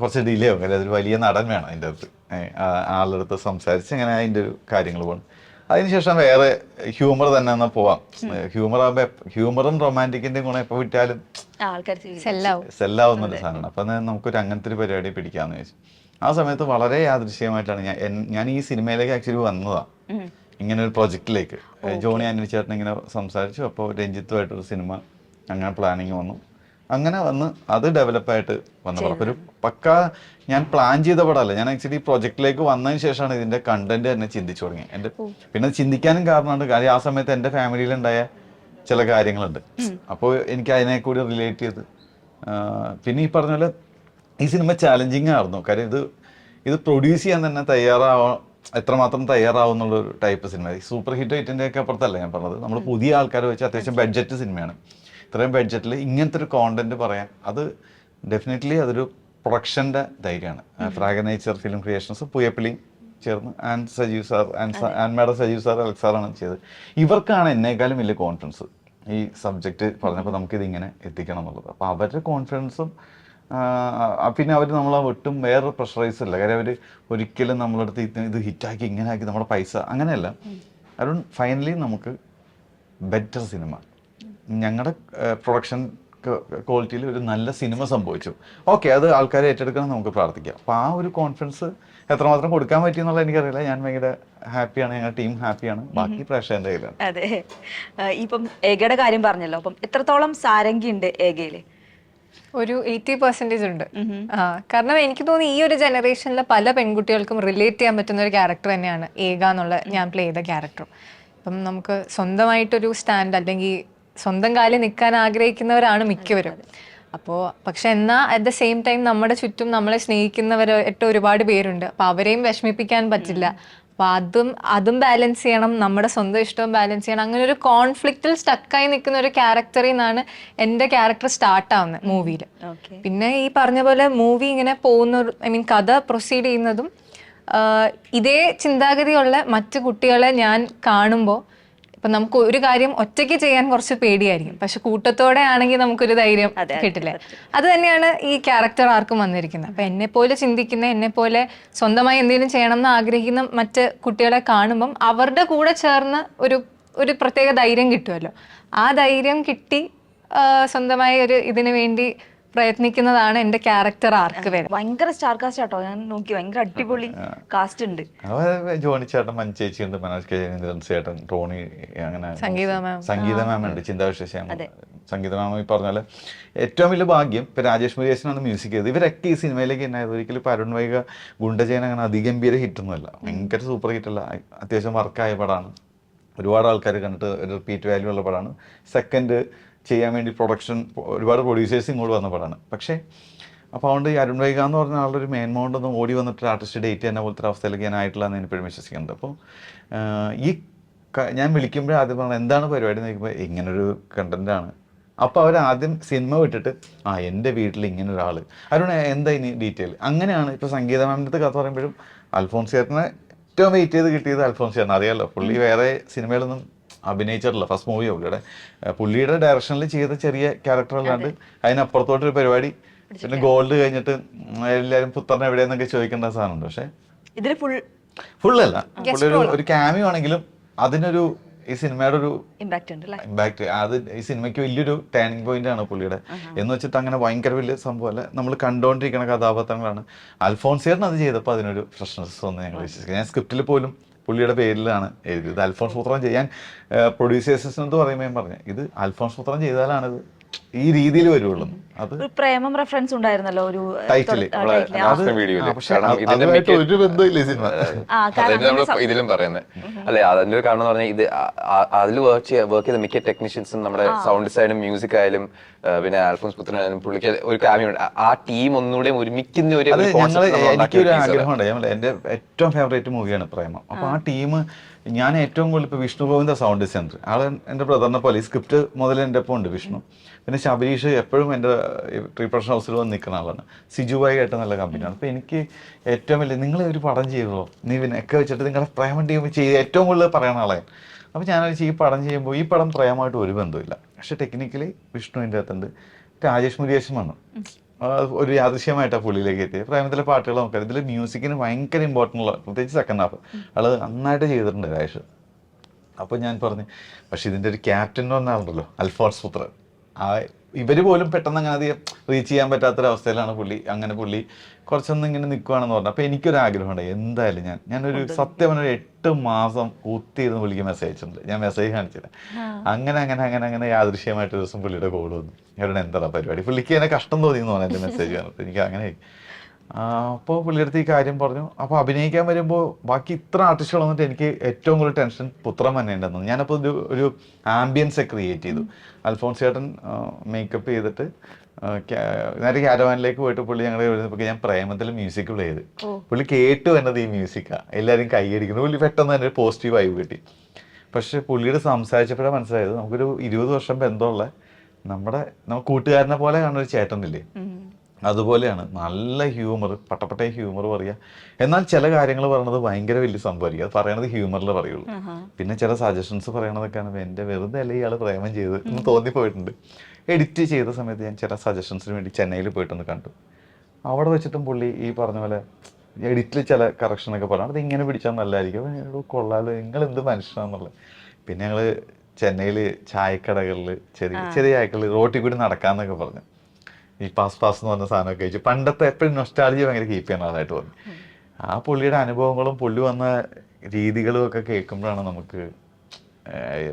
കുറച്ച് ഡിലേ ആവും. കാര്യം അതൊരു വലിയ നടൻ വേണം അതിന്റെ അകത്ത്. ഏ, ആളുടെ അടുത്ത് സംസാരിച്ച് ഇങ്ങനെ അതിന്റെ ഒരു കാര്യങ്ങൾ പോകണം. അതിനുശേഷം വേറെ ഹ്യൂമർ തന്നെ എന്നാൽ പോവാം. ഹ്യൂമർ ആകുമ്പോൾ ഹ്യൂമറും റൊമാന്റിക്കിന്റെയും ഗുണം എപ്പോൾ വിറ്റാലും ആൾക്കാർ സെല്ലാവും. സെല്ലാവുന്ന ഒരു സാധനമാണ്. അപ്പം നമുക്ക് നമുക്കൊരു അങ്ങനത്തെ ഒരു പരിപാടി പിടിക്കാമെന്ന് ചോദിച്ചു ആ സമയത്ത് വളരെ യാദൃശ്യമായിട്ടാണ് ഞാൻ ഞാൻ ഈ സിനിമയിലേക്ക് ആക്ച്വലി വന്നതാണ് ഇങ്ങനെ ഒരു പ്രൊജക്റ്റിലേക്ക് ജോണി ആന്റണി ചേട്ടൻ ഇങ്ങനെ സംസാരിച്ചു. അപ്പോൾ രഞ്ജിത്തുമായിട്ടൊരു സിനിമ അങ്ങനെ പ്ലാനിങ് വന്നു. അങ്ങനെ വന്ന് അത് ഡെവലപ്പായിട്ട് വന്ന പടം ഒരു പക്ക ഞാൻ പ്ലാൻ ചെയ്ത പടമല്ല. ഞാൻ ആക്ച്വലി പ്രൊജക്റ്റിലേക്ക് വന്നതിന് ശേഷമാണ് ഇതിന്റെ കണ്ടന്റ് തന്നെ ചിന്തിച്ചു തുടങ്ങി എന്റെ പിന്നെ ചിന്തിക്കാനും കാരണമുണ്ട് കാര്യം ആ സമയത്ത് എന്റെ ഫാമിലിയിലുണ്ടായ ചില കാര്യങ്ങളുണ്ട്. അപ്പോൾ എനിക്ക് അതിനെ കൂടി റിലേറ്റ് ചെയ്ത് പിന്നെ ഈ പറഞ്ഞ പോലെ ഈ സിനിമ ചാലഞ്ചിങ് ആയിരുന്നു. കാര്യം ഇത് ഇത് പ്രൊഡ്യൂസ് ചെയ്യാൻ തന്നെ തയ്യാറാവാ എത്രമാത്രം തയ്യാറാവും എന്നുള്ളൊരു ടൈപ്പ് സിനിമ സൂപ്പർ ഹിറ്റ് ഹിറ്റിന്റെ ഒക്കെ അപ്പുറത്തല്ല ഞാൻ പറഞ്ഞത്. നമ്മൾ പുതിയ ആൾക്കാർ വെച്ച് അത്യാവശ്യം ബഡ്ജറ്റ് സിനിമയാണ് ഇത്രയും ബഡ്ജറ്റിൽ ഇങ്ങനത്തെ ഒരു കോണ്ടന്റ് പറയാൻ അത് ഡെഫിനറ്റ്ലി അതൊരു പ്രൊഡക്ഷന്റെ ധൈര്യമാണ് ഫ്രാഗ നേച്ചർ ഫിലിം ക്രിയേഷൻസ് പുയപ്പിളിയും ചേർന്ന് and Sajeev sir and and madam Sajeev sir Alex സാറാണ് ചെയ്തത്. ഇവർക്കാണ് എന്നേക്കാളും വലിയ കോൺഫിഡൻസ് ഈ സബ്ജക്റ്റ് പറഞ്ഞപ്പോൾ നമുക്കിത് ഇങ്ങനെ എത്തിക്കണം എന്നുള്ളത്. അപ്പോൾ അവരുടെ കോൺഫിഡൻസും പിന്നെ അവർ നമ്മളെ ഒട്ടും വേറെ പ്രഷറൈസ് അല്ല. കാര്യം അവർ ഒരിക്കലും നമ്മളടുത്ത് ഇത് ഇത് ഹിറ്റാക്കി ഇങ്ങനെ ആക്കി നമ്മുടെ പൈസ അങ്ങനെയല്ല. അതുകൊണ്ട് ഫൈനലി നമുക്ക് ബെറ്റർ സിനിമ ഞങ്ങളുടെ പ്രൊഡക്ഷൻ ക്വാളിറ്റിയിൽ ഒരു നല്ല സിനിമ സംഭവിച്ചു. ഓക്കെ അത് ആൾക്കാരെ ഏറ്റെടുക്കണം നമുക്ക് പ്രാർത്ഥിക്കാം. അപ്പോൾ ആ ഒരു കോൺഫിഡൻസ് എത്രമാത്രം കൊടുക്കാൻ പറ്റി എന്നുള്ളത് എനിക്കറിയില്ല. ഞാൻ ഭയങ്കര ഹാപ്പിയാണ് ഞങ്ങളുടെ ടീം ഹാപ്പിയാണ് ബാക്കി പ്രേക്ഷകന്റെ കയ്യിലാണ് അതെ. ഇപ്പം ഏകയുടെ കാര്യം പറഞ്ഞല്ലോ. അപ്പം എത്രത്തോളം സാരംഗി ഉണ്ട് ഏകയിൽ? ഒരു എയ്റ്റി പെർസെന്റേജ് ഉണ്ട്. ആ കാരണം എനിക്ക് തോന്നി ഈ ഒരു ജനറേഷനിലെ പല പെൺകുട്ടികൾക്കും റിലേറ്റ് ചെയ്യാൻ പറ്റുന്ന ഒരു ക്യാരക്ടർ തന്നെയാണ് ഏക എന്നുള്ള ഞാൻ പ്ലേ ചെയ്ത ക്യാരക്ടറും അപ്പം നമുക്ക് സ്വന്തമായിട്ടൊരു സ്റ്റാൻഡ് അല്ലെങ്കിൽ സ്വന്തം കാലിൽ നിൽക്കാൻ ആഗ്രഹിക്കുന്നവരാണ് മിക്കവരും. അപ്പോൾ പക്ഷെ എന്നാൽ അറ്റ് ദ സെയിം ടൈം നമ്മുടെ ചുറ്റും നമ്മളെ സ്നേഹിക്കുന്നവരായിട്ട് ഒരുപാട് പേരുണ്ട്. അപ്പോൾ അവരെയും വിഷമിപ്പിക്കാൻ പറ്റില്ല. അപ്പോൾ അതും അതും ബാലൻസ് ചെയ്യണം. നമ്മുടെ സ്വന്തം ഇഷ്ടവും ബാലൻസ് ചെയ്യണം. അങ്ങനെ ഒരു കോൺഫ്ലിക്റ്റിൽ സ്റ്റക്കായി നിൽക്കുന്ന ഒരു ക്യാരക്ടറിൽ നിന്നാണ് എന്റെ ക്യാരക്ടർ സ്റ്റാർട്ട് ആവുന്നത് മൂവിയിൽ പിന്നെ ഈ പറഞ്ഞ പോലെ മൂവി ഇങ്ങനെ പോകുന്ന ഐ മീൻ കഥ പ്രൊസീഡ് ചെയ്യുന്നതും ഇതേ ചിന്താഗതിയുള്ള മറ്റു കുട്ടികളെ ഞാൻ കാണുമ്പോൾ ഇപ്പം നമുക്ക് ഒരു കാര്യം ഒറ്റയ്ക്ക് ചെയ്യാൻ കുറച്ച് പേടിയായിരിക്കും. പക്ഷെ കൂട്ടത്തോടെ ആണെങ്കിൽ നമുക്കൊരു ധൈര്യം കിട്ടില്ലേ. അത് തന്നെയാണ് ഈ ക്യാരക്ടർ ആർക്കും വന്നിരിക്കുന്നത്. അപ്പം എന്നെ പോലെ ചിന്തിക്കുന്ന എന്നെ പോലെ സ്വന്തമായി എന്തെങ്കിലും ചെയ്യണം എന്ന് ആഗ്രഹിക്കുന്ന മറ്റ് കുട്ടികളെ കാണുമ്പം അവരുടെ കൂടെ ചേർന്ന് ഒരു ഒരു പ്രത്യേക ധൈര്യം കിട്ടുമല്ലോ. ആ ധൈര്യം കിട്ടി സ്വന്തമായ ഒരു ഇതിനു വേണ്ടി പ്രയത്നിക്കുന്നതാണ് എന്റെ ക്യാരക്ടർ ആർക്ക് വരെ ഭയങ്കര സ്റ്റാർ കാസ്റ്റ് ആട്ടോ. ഞാൻ നോക്കി ഭയങ്കര അടിപൊളി കാസ്റ്റ് ഉണ്ട്. ജോണി ചേട്ടൻ മഞ്ചേച്ചി ഉണ്ട് മനോജ് കെ ജയചന്ദ്രൻ ചേട്ടൻ ടോണി അങ്ങനെ സംഗീത മാം. സംഗീത മാം ഉണ്ട് ചിന്താവിശേഷം സംഗീത മാം ഈ പറഞ്ഞ പോലെ ഏറ്റവും വലിയ ഭാഗ്യം ഇപ്പൊ രാജേഷ് മുരിയേശനാണ് മ്യൂസിക് ചെയ്തത്. ഇവരൊക്കെ ഈ സിനിമയിലേക്ക് തന്നെ ആയത് ഒരിക്കലും അരുൺ വൈക ഗുണ്ടജയൻ അങ്ങനെ അതിഗംഭീര ഹിറ്റൊന്നുമല്ല ഭയങ്കര സൂപ്പർ ഹിറ്റ് അല്ല. അത്യാവശ്യം വർക്കായ പടമാണ്. ഒരുപാട് ആൾക്കാർ കണ്ടിട്ട് ഒരു റിപ്പീറ്റ് വാല്യൂ ഉള്ള പടമാണ്. സെക്കൻഡ് ചെയ്യാൻ വേണ്ടി പ്രൊഡക്ഷൻ ഒരുപാട് പ്രൊഡ്യൂസേഴ്സ് ഇങ്ങോട്ട് വന്ന പടമാണ് പക്ഷേ അപ്പോൾ അതുകൊണ്ട് ഈ അരുൺ വൈഗ എന്ന് പറഞ്ഞ ആളുടെ ഒരു മെയിൻ മൗണ്ടൊന്നും ഓടി വന്നിട്ട് ആർട്ടിസ്റ്റ് ഡേറ്റ് തന്നെ പോലത്തെ അവസ്ഥയിലേക്ക് ഞാൻ ആയിട്ടില്ല എന്ന് ഇപ്പോഴും വിശ്വസിക്കുന്നുണ്ട് അപ്പോൾ ഈ ഞാൻ വിളിക്കുമ്പോഴേ ആദ്യം പറഞ്ഞത് എന്താണ് പരിപാടി എന്ന് ചോദിക്കുമ്പോൾ ഇങ്ങനൊരു കണ്ടന്റാണ് അപ്പോൾ അവർ ആദ്യം സിനിമ വിട്ടിട്ട് ആ എന്റെ വീട്ടിൽ ഇങ്ങനെ ഒരാൾ അരുൺ എന്താ ഇനി ഡീറ്റെയിൽ അങ്ങനെയാണ് ഇപ്പോൾ സംഗീത മാമിന്റെ കഥ പറയുമ്പോഴും അൽഫോൺസ് ചേട്ടനെ ഏറ്റവും വെയിറ്റ് ചെയ്ത് കിട്ടിയത് അൽഫോൺസ് ചേട്ടൻ അറിയാമല്ലോ പുള്ളി വേറെ സിനിമയിലൊന്നും അഭിനയിച്ചിട്ടില്ല ഫസ്റ്റ് മൂവി പുള്ളിയുടെ. പുള്ളിയുടെ ഡയറക്ഷനിൽ ചെയ്ത ചെറിയ ക്യാരക്ടർ അല്ലാണ്ട് അതിനപ്പുറത്തോട്ടൊരു പരിപാടി പിന്നെ ഗോൾഡ് കഴിഞ്ഞിട്ട് എല്ലാവരും പുത്രനെ എവിടെയെന്നൊക്കെ ചോദിക്കേണ്ട സാധനമുണ്ട്. പക്ഷേ ഇതിൽ ഫുൾ ഫുള്ളല്ല പുള്ളി ഒരു ഒരു ക്യാമിയോ ആണെങ്കിലും അതിനൊരു ഈ സിനിമയുടെ ഒരു അല്ലേ? ഇമ്പാക്ട് അത് ഈ സിനിമയ്ക്ക് വലിയൊരു ടേണിംഗ് പോയിന്റ് ആണ് പുള്ളിയുടെ. എന്ന് വെച്ചിട്ട് അങ്ങനെ ഭയങ്കര വലിയ അല്ല നമ്മൾ കണ്ടുകൊണ്ടിരിക്കുന്ന കഥാപാത്രങ്ങളാണ്. അൽഫോൺസിയറിന് അത് ചെയ്തപ്പോൾ അതിനൊരു ഫ്രഷ്നസ് വന്ന് ഞങ്ങൾ വിശ്വസിക്കുന്നത് ഞാൻ സ്ക്രിപ്റ്റിൽ പോലും പുള്ളിയുടെ പേരിലാണ് എഴുതിയത്. അൽഫോൺസ് പുത്രം ചെയ്യാൻ പ്രൊഡ്യൂസേഴ്സിനെന്ന് പറയുമ്പോൾ ഞാൻ പറഞ്ഞു ഇത് അൽഫോൺസ് പുത്രം ചെയ്താലാണിത്. ഈ രീതിയിൽ വരുള്ളൂ. അത് പ്രേമം റെഫറൻസ് ഉണ്ടായിരുന്നല്ലോ ഒരു ടൈറ്റിൽ അതുമായിട്ട് ഒരു ബന്ധമില്ല ഈ സിനിമ. ആ കാരണം നമ്മൾ ഇതിലും പറയുന്നത്. അല്ലെ അതിന്റെ ഒരു കാരണം പറഞ്ഞാൽ ഇത് അതിൽ വർക്ക് ചെയ്യാൻ വർക്ക് ചെയ്ത മിക്ക ടെക്നീഷ്യൻസും നമ്മുടെ സൗണ്ട് ഡിസൈനും മ്യൂസിക് ആയാലും പിന്നെ ആൽഫോൺസ് പുത്രനായാലും പുള്ളിക്ക് ഒരു കാമിയുണ്ട് ആ ടീം ഒന്നുകൂടെ ഒരുമിക്കുന്ന ഒരു എനിക്കൊരു ആഗ്രഹമുണ്ട് ഞാൻ എന്റെ ഏറ്റവും ഫേവറേറ്റ് മൂവിയാണ് പ്രേമം. അപ്പൊ ആ ടീം ഞാൻ ഏറ്റവും കൂടുതൽ ഇപ്പൊ വിഷ്ണു ഗോവിന്ദ സൗണ്ട് ഡിസൈനർ ആൾ എന്റെ ബ്രദറിനെ പോലെ. സ്ക്രിപ്റ്റ് മുതൽ എന്റെ ഒപ്പം ഉണ്ട് വിഷ്ണു. പിന്നെ ശബരീഷ് എപ്പോഴും എന്റെ ട്രീ പ്രൊഡക്ഷൻ ഹൗസിൽ വന്ന് നിൽക്കുന്ന ആളാണ്. സിജുബായി ആയിട്ട് നല്ല കമ്പനിയാണ്. അപ്പോൾ എനിക്ക് ഏറ്റവും വലിയ നിങ്ങൾ ഒരു പടം ചെയ്തോ? നീ ഒക്കെ വെച്ചിട്ട് നിങ്ങളുടെ പ്രേമം ടീം ചെയ്ത് ഏറ്റവും കൂടുതൽ പറയുന്ന ആളെ അപ്പോൾ ഞാൻ ഈ പടം ചെയ്യുമ്പോൾ ഈ പടം പ്രേമമായിട്ട് ഒരു ബന്ധമില്ല പക്ഷെ ടെക്നിക്കലി വിഷ്ണുവിന്റെ അകത്തുണ്ട്. രാജേഷ് മുരുകേശൻ വന്നു. ഒരു യാദൃശ്യമായിട്ടാണ് പുള്ളിയിലേക്ക് എത്തിയത്. പ്രേമത്തിലെ പാട്ടുകൾ നോക്കാം ഇതിൽ മ്യൂസിക്കിന് ഭയങ്കര ഇമ്പോർട്ടന്റ് ഉള്ള പ്രത്യേകിച്ച് സെക്കൻഡ് ഹാഫ് അത് നന്നായിട്ട് ചെയ്തിട്ടുണ്ട് രാജേഷ്. അപ്പോൾ ഞാൻ പറഞ്ഞു പക്ഷെ ഇതിന്റെ ഒരു ക്യാപ്റ്റൻ എന്ന് പറഞ്ഞ ആളുണ്ടല്ലോ അൽഫോൺസ് പുത്രൻ. ആ ഇവർ പോലും പെട്ടെന്ന് അങ്ങനെ അധികം റീച്ച് ചെയ്യാൻ പറ്റാത്തൊരവസ്ഥയിലാണ് പുള്ളി. അങ്ങനെ പുള്ളി കുറച്ചൊന്നും ഇങ്ങനെ നിൽക്കുവാണെന്ന് പറഞ്ഞു. അപ്പോൾ എനിക്കൊരു ആഗ്രഹമുണ്ട് എന്തായാലും ഞാൻ ഞാനൊരു സത്യം പറഞ്ഞ ഒരു എട്ട് മാസം കുത്തിയിരുന്ന് പുള്ളിക്ക് മെസ്സേജ് അയച്ചിട്ടുണ്ട് ഞാൻ മെസ്സേജ് കാണിച്ചില്ല. അങ്ങനെ അങ്ങനെ അങ്ങനെ അങ്ങനെ യാദൃശ്യമായിട്ട് ഒരു ദിവസം പുള്ളിയുടെ കോൾ വന്നു. ഇവിടെ എന്താ പരിപാടി? പുള്ളിക്ക് എന്നെ കഷ്ടം തോന്നി എന്ന് പറഞ്ഞു എന്റെ മെസ്സേജ് കണ്ടിട്ട് എനിക്ക് അങ്ങനെ അപ്പോൾ പുള്ളിയുടെ അടുത്ത് ഈ കാര്യം പറഞ്ഞു. അപ്പോൾ അഭിനയിക്കാൻ വരുമ്പോൾ ബാക്കി ഇത്ര ആർട്ടിസ്റ്റുകൾ വന്നിട്ട് എനിക്ക് ഏറ്റവും കൂടുതൽ ടെൻഷൻ പുത്രം തന്നെ ഉണ്ടെന്ന് ഞാനപ്പോൾ ഒരു ഒരു ആംബിയൻസ് ക്രിയേറ്റ് ചെയ്തു. അൽഫോൺസ് ചേട്ടൻ മേക്കപ്പ് ചെയ്തിട്ട് നേരെ ക്യാരവാനിലേക്ക് പോയിട്ട് പുള്ളി ഞങ്ങൾ എഴുതുമ്പോൾ ഞാൻ പ്രേമത്തിൽ മ്യൂസിക് പ്ലേ ചെയ്ത്. പുള്ളി കേട്ടു വന്നത് ഈ മ്യൂസിക്കാണ് എല്ലാവരും കൈയടിക്കുന്നു പുള്ളി പെട്ടെന്ന് തന്നെ ഒരു പോസിറ്റീവ് വൈബ് കിട്ടി. പക്ഷെ പുള്ളിയുടെ സംസാരിച്ചപ്പോഴാണ് മനസ്സിലായത് നമുക്കൊരു ഇരുപത് വർഷം ബന്ധമുള്ള നമ്മുടെ നമ്മുടെ കൂട്ടുകാരനെ പോലെ കാണുന്ന ഒരു ചേട്ടനില്ലേ അതുപോലെയാണ്. നല്ല ഹ്യൂമർ പട്ടപ്പട്ട ഹ്യൂമർ പറയുക എന്നാൽ ചില കാര്യങ്ങൾ പറയണത് ഭയങ്കര വലിയ സംഭവമായിരിക്കും. അത് പറയണത് ഹ്യൂമറിൽ പറയുള്ളൂ. പിന്നെ ചില സജഷൻസ് പറയണതൊക്കെയാണ് എന്റെ വെറുതെ അല്ല ഇയാൾ പ്രേമം ചെയ്ത് എന്ന് തോന്നിപ്പോയിട്ടുണ്ട് എഡിറ്റ് ചെയ്ത സമയത്ത് ഞാൻ ചില സജഷൻസിന് വേണ്ടി ചെന്നൈയിൽ പോയിട്ടൊന്ന് കണ്ടു. അവിടെ വെച്ചിട്ടും പുള്ളി ഈ പറഞ്ഞ പോലെ എഡിറ്റിൽ ചില കറക്ഷനൊക്കെ പറഞ്ഞു അത് ഇങ്ങനെ പിടിച്ചാൽ നല്ലതായിരിക്കും. അപ്പോൾ കൊള്ളാലോ നിങ്ങൾ എന്ത് മനുഷ്യനാണെന്നുള്ളത് പിന്നെ ഞങ്ങൾ ചെന്നൈയിൽ ചായക്കടകളിൽ ചെറിയ ചെറിയ ചായക്കടകളിൽ റോട്ടിൽ കൂടി നടക്കാന്നൊക്കെ പറഞ്ഞു. ഈ പാസ് പാസ് എന്ന് പറഞ്ഞ സാധനമൊക്കെ കഴിച്ചു. പണ്ടത്തെ എപ്പോഴും നൊസ്റ്റാളജി ഭയങ്കര കീപ്പ് ചെയ്യുന്ന ആളായിട്ട് തോന്നി. ആ പുള്ളിയുടെ അനുഭവങ്ങളും പുള്ളി വന്ന രീതികളും ഒക്കെ കേൾക്കുമ്പോഴാണ് നമുക്ക്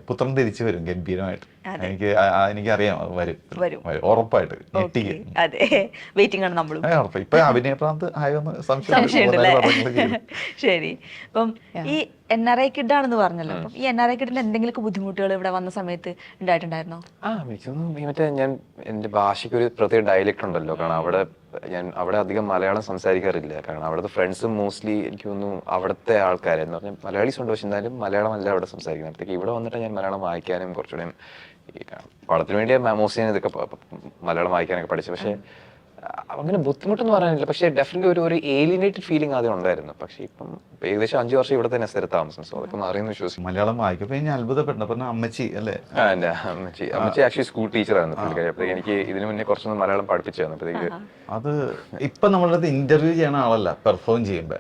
പുത്രൻ തിരിച്ചു വരും ഗംഭീരമായിട്ട്. എനിക്ക് എനിക്കറിയാം വരും. വരും. ഉറപ്പായിട്ട്. ഞെട്ടിക്കും. അതെ. വെയിറ്റിംഗ് ആണ് നമ്മളും. ഇപ്പൊ അഭിനയ പ്രാന്ത് അഭിനയപ്രാന്ത് ആയോന്ന് സംശയം. ശരി. അപ്പം ഈ എൻ ആർ ഐ കിഡ് ആണെന്ന് പറഞ്ഞല്ലോ. അപ്പം ഈ എൻ ആർ ഐ കിഡിന്റെ എന്തെങ്കിലും ബുദ്ധിമുട്ടുകൾ ഇവിടെ വന്ന സമയത്ത് ഉണ്ടായിട്ടുണ്ടായിരുന്നോ? ആ മറ്റേ ഞാൻ എന്റെ ഭാഷയ്ക്ക് ഒരു പ്രത്യേക ഡയലക്റ്റ് ഉണ്ടല്ലോ. കാരണം അവിടെ ഞാൻ അവിടെ അധികം മലയാളം സംസാരിക്കാറില്ല. കാരണം അവിടുത്തെ ഫ്രണ്ട്സ് മോസ്റ്റ്ലി എനിക്ക് തോന്നുന്നു അവിടുത്തെ ആൾക്കാരെന്ന് പറഞ്ഞാൽ മലയാളീസ് ഉണ്ട്. പക്ഷെ എന്നാലും മലയാളം അല്ല അവിടെ സംസാരിക്കുന്നത്. അപ്പോഴത്തേക്ക് ഇവിടെ വന്നിട്ട് ഞാൻ മലയാളം വായിക്കാനും കുറച്ചുകൂടെ പടത്തിന് വേണ്ടി മോസ്റ്റ്ലി ഇതൊക്കെ മലയാളം വായിക്കാനൊക്കെ പഠിച്ചു പക്ഷേ അങ്ങനെ ബുദ്ധിമുട്ടെന്ന് പറയാനില്ല. പക്ഷേ ഡെഫിനറ്റ്ലി ഒരു ഒരു ഏലിനേറ്റഡ് ഫീലിംഗ് ആദ്യം ഉണ്ടായിരുന്നു. പക്ഷേ ഇപ്പം ഏകദേശം അഞ്ചു വർഷം ഇവിടെ തന്നെ സ്ഥിരത്ത് താമസം സോ അതൊക്കെ മാറിയെന്ന് വിശ്വസിക്കും മലയാളം വായിക്കും ഞാൻ അത്ഭുതപ്പെട്ടു. പറഞ്ഞ അമ്മച്ചി അല്ലേ? ആ, എന്റെ അമ്മച്ചി. അമ്മച്ചി ആക്ച്വലി സ്കൂൾ ടീച്ചറാണ് പുള്ളിക്കാരി. അപ്പോഴത്തേക്ക് എനിക്ക് ഇതിനു മുന്നേ കുറച്ചൊന്നും മലയാളം പഠിപ്പിച്ചു തന്നപ്പോഴത്തേക്ക് അത് ഇപ്പൊ നമ്മളുടെ ഇന്റർവ്യൂ ചെയ്യണ ആളല്ല പെർഫോം ചെയ്യുമ്പോ.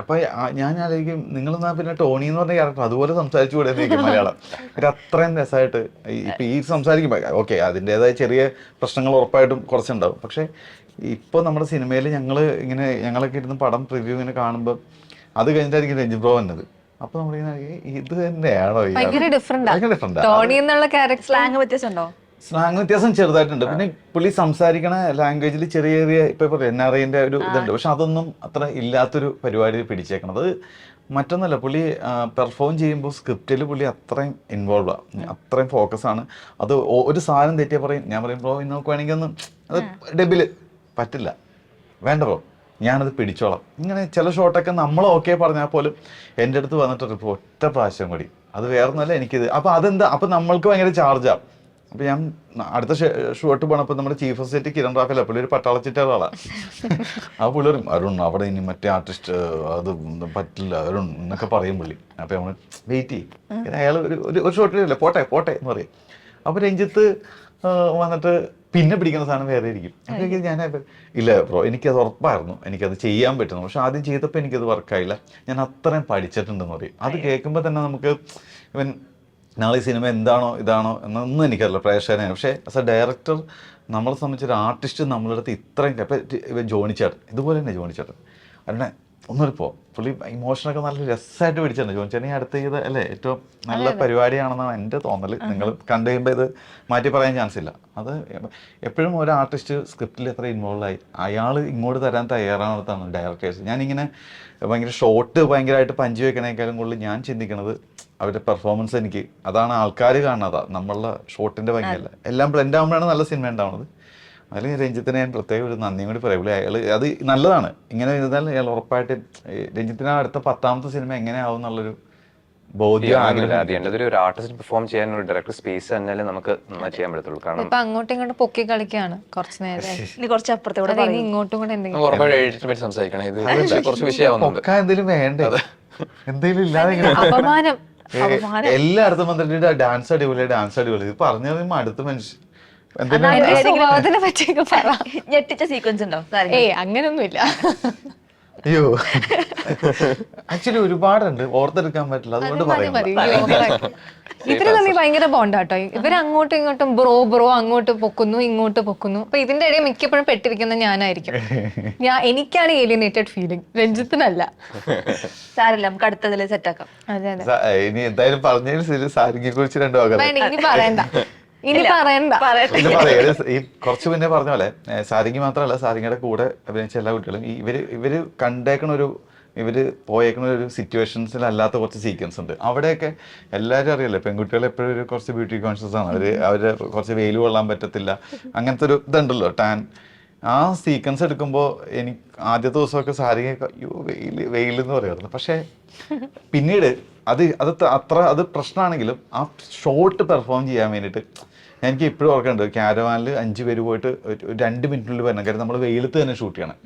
അപ്പൊ ഞാൻ ആലോചിക്കും നിങ്ങൾ എന്നാ പിന്നെ ടോണി എന്ന് പറഞ്ഞ ക്യാരക്ടർ അതുപോലെ സംസാരിച്ചു കൂടെ മലയാളം. ഒരു അത്രയും രസമായിട്ട് ഇപ്പൊ ഈ സംസാരിക്കുമ്പോ ഓക്കെ അതിന്റെതായ ചെറിയ പ്രശ്നങ്ങൾ ഉറപ്പായിട്ടും കുറച്ചുണ്ടാവും. പക്ഷെ ഇപ്പൊ നമ്മുടെ സിനിമയിൽ ഞങ്ങൾ ഇങ്ങനെ ഞങ്ങളൊക്കെ ഇരുന്ന് പടം പ്രിവ്യൂ ഇങ്ങനെ കാണുമ്പോൾ അത് കഴിഞ്ഞിട്ടായിരിക്കും രഞ്ജി ബ്രോ വന്നത്. അപ്പൊ നമ്മളിങ്ങനെ ഇത് തന്നെയാണോ? ഭയങ്കര ഡിഫറെന്റ് ടോണി എന്നുള്ള ക്യാരക്ടർ സ്ലാങ് വ്യത്യാസം സ്ലാങ് വ്യത്യാസം ചെറുതായിട്ടുണ്ട്. പിന്നെ പുള്ളി സംസാരിക്കണ ലാംഗ്വേജിൽ ചെറിയ ചെറിയ ഇപ്പൊ എൻ ആർ ഐന്റെ ഒരു ഇതുണ്ട്. പക്ഷെ അതൊന്നും അത്ര ഇല്ലാത്തൊരു പരിപാടി പിടിച്ചേക്കണത് മറ്റൊന്നല്ല. പുള്ളി പെർഫോം ചെയ്യുമ്പോൾ സ്ക്രിപ്റ്റിൽ പുള്ളി അത്രയും ഇൻവോൾവ് ആണ് അത്രയും ഫോക്കസ് ആണ്. അത് ഒരു സാധനം തെറ്റിയാൽ പറയും. ഞാൻ പറയും ബ്രോ ഇന്ന് നോക്കുവാണെങ്കിൽ ഒന്ന് അത് ഡബിൽ പറ്റില്ല. വേണ്ടല്ലോ ഞാനത് പിടിച്ചോളാം. ഇങ്ങനെ ചില ഷോട്ടൊക്കെ നമ്മൾ ഓക്കെ പറഞ്ഞാൽ പോലും എന്റെ അടുത്ത് വന്നിട്ട് ഇപ്പോൾ ഒറ്റ പ്രാവശ്യം കൂടി. അത് വേറൊന്നല്ല എനിക്കിത്. അപ്പോൾ അതെന്താ? അപ്പോൾ നമ്മൾക്ക് ഭയങ്കര ചാർജാണ് അപ്പൊ ഞാൻ അടുത്ത ഷോട്ട് പോണപ്പോ നമ്മുടെ chief of set Kiran Rafael പുള്ളി ഒരു പട്ടാളച്ചിട്ട ഒരാളാണ് ആ പുള്ളി അരുൺ അവിടെ ഇനി മറ്റേ ആർട്ടിസ്റ്റ് അത് പറ്റില്ല. അരുൺ എന്നൊക്കെ പറയും പുള്ളി. അപ്പൊ നമ്മൾ വെയിറ്റ് ചെയ്യും. അയാൾ ഒരു ഒരു- ഷോട്ടിലല്ലേ പോട്ടെ പോട്ടെ എന്ന് പറയും. അപ്പൊ രഞ്ജിത്ത് വന്നിട്ട് പിന്നെ പിടിക്കുന്ന സാധനം വേറെ ഇരിക്കും അല്ലെങ്കിൽ ഞാൻ ഇല്ല ബ്രോ എനിക്കത് ഉറപ്പായിരുന്നു. എനിക്കത് ചെയ്യാൻ പറ്റുന്നു. പക്ഷെ ആദ്യം ചെയ്തപ്പോൾ എനിക്കത് വർക്കായില്ല. ഞാൻ അത്രയും പഠിച്ചിട്ടുണ്ടെന്ന് പറയും. അത് കേൾക്കുമ്പോൾ തന്നെ നമുക്ക് ഇവൻ നാളെ ഈ സിനിമ എന്താണോ ഇതാണോ എന്നൊന്നും എനിക്കറിയില്ല പ്രേക്ഷകനെ. പക്ഷേ ആസ് എ ഡയറക്ടർ നമ്മളെ സംബന്ധിച്ചൊരു ആർട്ടിസ്റ്റ് നമ്മളെടുത്ത് ഇത്രയും ഇപ്പം ജോണി ചേട്ടൻ ഇതുപോലെ തന്നെ ജോണി ചേട്ടൻ അരുണെ ഒന്നൊരു പോ. പുള്ളി ഇമോഷനൊക്കെ നല്ല രസമായിട്ട് പിടിച്ചിട്ടുണ്ട്. ജോൺ ചേട്ടൻ അടുത്ത ചെയ്ത അല്ലേ ഏറ്റവും നല്ല പരിപാടിയാണെന്നാണ് എന്റെ തോന്നൽ നിങ്ങൾ കണ്ടു കഴിയുമ്പോൾ ഇത് മാറ്റി പറയാൻ ചാൻസ് ഇല്ല. അത് എപ്പോഴും ഒരു ആർട്ടിസ്റ്റ് സ്ക്രിപ്റ്റിൽ എത്ര ഇൻവോൾവ് ആയി അയാൾ ഇങ്ങോട്ട് തരാൻ തയ്യാറാണെന്നാണ് ഡയറക്ടേഴ്സ് ഞാനിങ്ങനെ ഭയങ്കര ഷോട്ട് ഭയങ്കരമായിട്ട് പഞ്ചു വെക്കണേക്കാളും കൂടുതൽ ഞാൻ ചിന്തിക്കണത് അവരുടെ പെർഫോമൻസ് എനിക്ക്. അതാണ് ആൾക്കാർ കാണുന്നത്. നമ്മളുടെ ഷോട്ടിന്റെ ഭംഗിയല്ല. എല്ലാം ബ്ലെൻഡ് ആകുമ്പോഴാണ് നല്ല സിനിമ ഉണ്ടാവുന്നത്. അതിൽ രഞ്ജിത്തിന് ഞാൻ പ്രത്യേകം ഒരു നന്ദിയും കൂടി പറയും. അയാൾ അത് നല്ലതാണ്. ഇങ്ങനെ ചെയ്താൽ അയാൾ ഉറപ്പായിട്ട് രഞ്ജിത്തിന് അടുത്ത പത്താമത്തെ സിനിമ എങ്ങനെയാവും എന്നുള്ളൊരു ഒരു ആർട്ടിസ്റ്റ് പെർഫോം ചെയ്യാൻ ഒരു ഡയറക്ടർ സ്പേസ് തന്നാലേ നമുക്ക് ചെയ്യാൻ പറ്റത്തുള്ളൂ. കാരണം ഇപ്പൊ അങ്ങോട്ടും ഇങ്ങോട്ടും പൊക്കി കളിക്കാണ് കുറച്ച് നേരം കുറച്ച് അപ്പുറത്തോടെ ഇങ്ങോട്ടും കൂടെ എന്തെങ്കിലും സംസാരിക്കണം. ഇത് കുറച്ച് വിഷയമാവുന്നുണ്ട്. പൊക്ക എന്തെങ്കിലും വേണ്ടേ? എന്തെങ്കിലും ഇല്ലാതെ അപമാനം. എല്ലായിടത്തും ഡാൻസ് അടിപൊളി ഡാൻസ് അടിപൊളി. ഇത് പറഞ്ഞു അടുത്ത മനുഷ്യൻ സ്വഭാവത്തിനെ പറ്റിയൊക്കെ പറ. ഞെട്ടിച്ച സീക്വൻസ് ഉണ്ടോ? ഏയ് അങ്ങനൊന്നുമില്ല. അയ്യോ. ആക്ച്വലി ഒരുപാടുണ്ട്. ഓർത്തെടുക്കാൻ പറ്റില്ല. അതുകൊണ്ട്. പറയാം. ഇവർ തമ്മിൽ ഭയങ്കര ബോണ്ടാട്ടോ ഇവർ അങ്ങോട്ടും ഇങ്ങോട്ടും ബ്രോ ബ്രോ അങ്ങോട്ട് പൊക്കുന്നു ഇങ്ങോട്ട് പൊക്കുന്നു. അപ്പൊ ഇതിന്റെ ഇടയിൽ മിക്കപ്പോഴും പെട്ടിരിക്കുന്ന ഞാനായിരിക്കും. ഞാൻ എനിക്കാണ് ഏലിയനേറ്റഡ് ഫീലിംഗ് രഞ്ജിത്തിനല്ല. സാരല്ല നമുക്ക് അടുത്തതിൽ സെറ്റാക്കാം അതെ അതെ. ഇനി എന്തായാലും പറഞ്ഞതിന് ശരി സാരിനെ കുറിച്ച് രണ്ടു ഇനി പറയണ്ട. ഇനി പറയണ്ട. പറയാം ഈ കുറച്ച് മുന്നേ പറഞ്ഞ പോലെ സാരിങ്ങി മാത്രമല്ല സാരിങ്ങയുടെ കൂടെ അഭിനയിച്ച എല്ലാ കുട്ടികളും ഈ ഇവർ ഇവർ കണ്ടേക്കണ ഒരു ഇവർ പോയേക്കണ ഒരു സിറ്റുവേഷൻസിൽ അല്ലാത്ത കുറച്ച് സീക്വൻസ് ഉണ്ട്. അവിടെയൊക്കെ എല്ലാവരും അറിയില്ലേ പെൺകുട്ടികൾ എപ്പോഴും ഒരു കുറച്ച് ബ്യൂട്ടി കോൺഷ്യസ് ആണ്. അവർ അവർ കുറച്ച് വെയിൽ കൊള്ളാൻ പറ്റത്തില്ല. അങ്ങനത്തെ ഒരു ഇതുണ്ടല്ലോ ടാൻ. ആ സീക്വൻസ് എടുക്കുമ്പോൾ എനിക്ക് ആദ്യത്തെ ദിവസമൊക്കെ സാരിക അയ്യോ വെയിൽ വെയിൽ എന്ന് പറയുമായിരുന്നു പക്ഷേ പിന്നീട് അത് അത് അത്ര അത് പ്രശ്നമാണെങ്കിലും ആ ഷോട്ട് പെർഫോം ചെയ്യാൻ വേണ്ടിയിട്ട് എനിക്ക് ഇപ്പോഴും ഓർക്കുന്നുണ്ട് ക്യാരവാനിൽ അഞ്ച് പേര് പോയിട്ട് രണ്ട് മിനിറ്റിനുള്ളിൽ വരണം. കാര്യം നമ്മൾ വെയിലത്ത് തന്നെ ഷൂട്ട് ചെയ്യണം.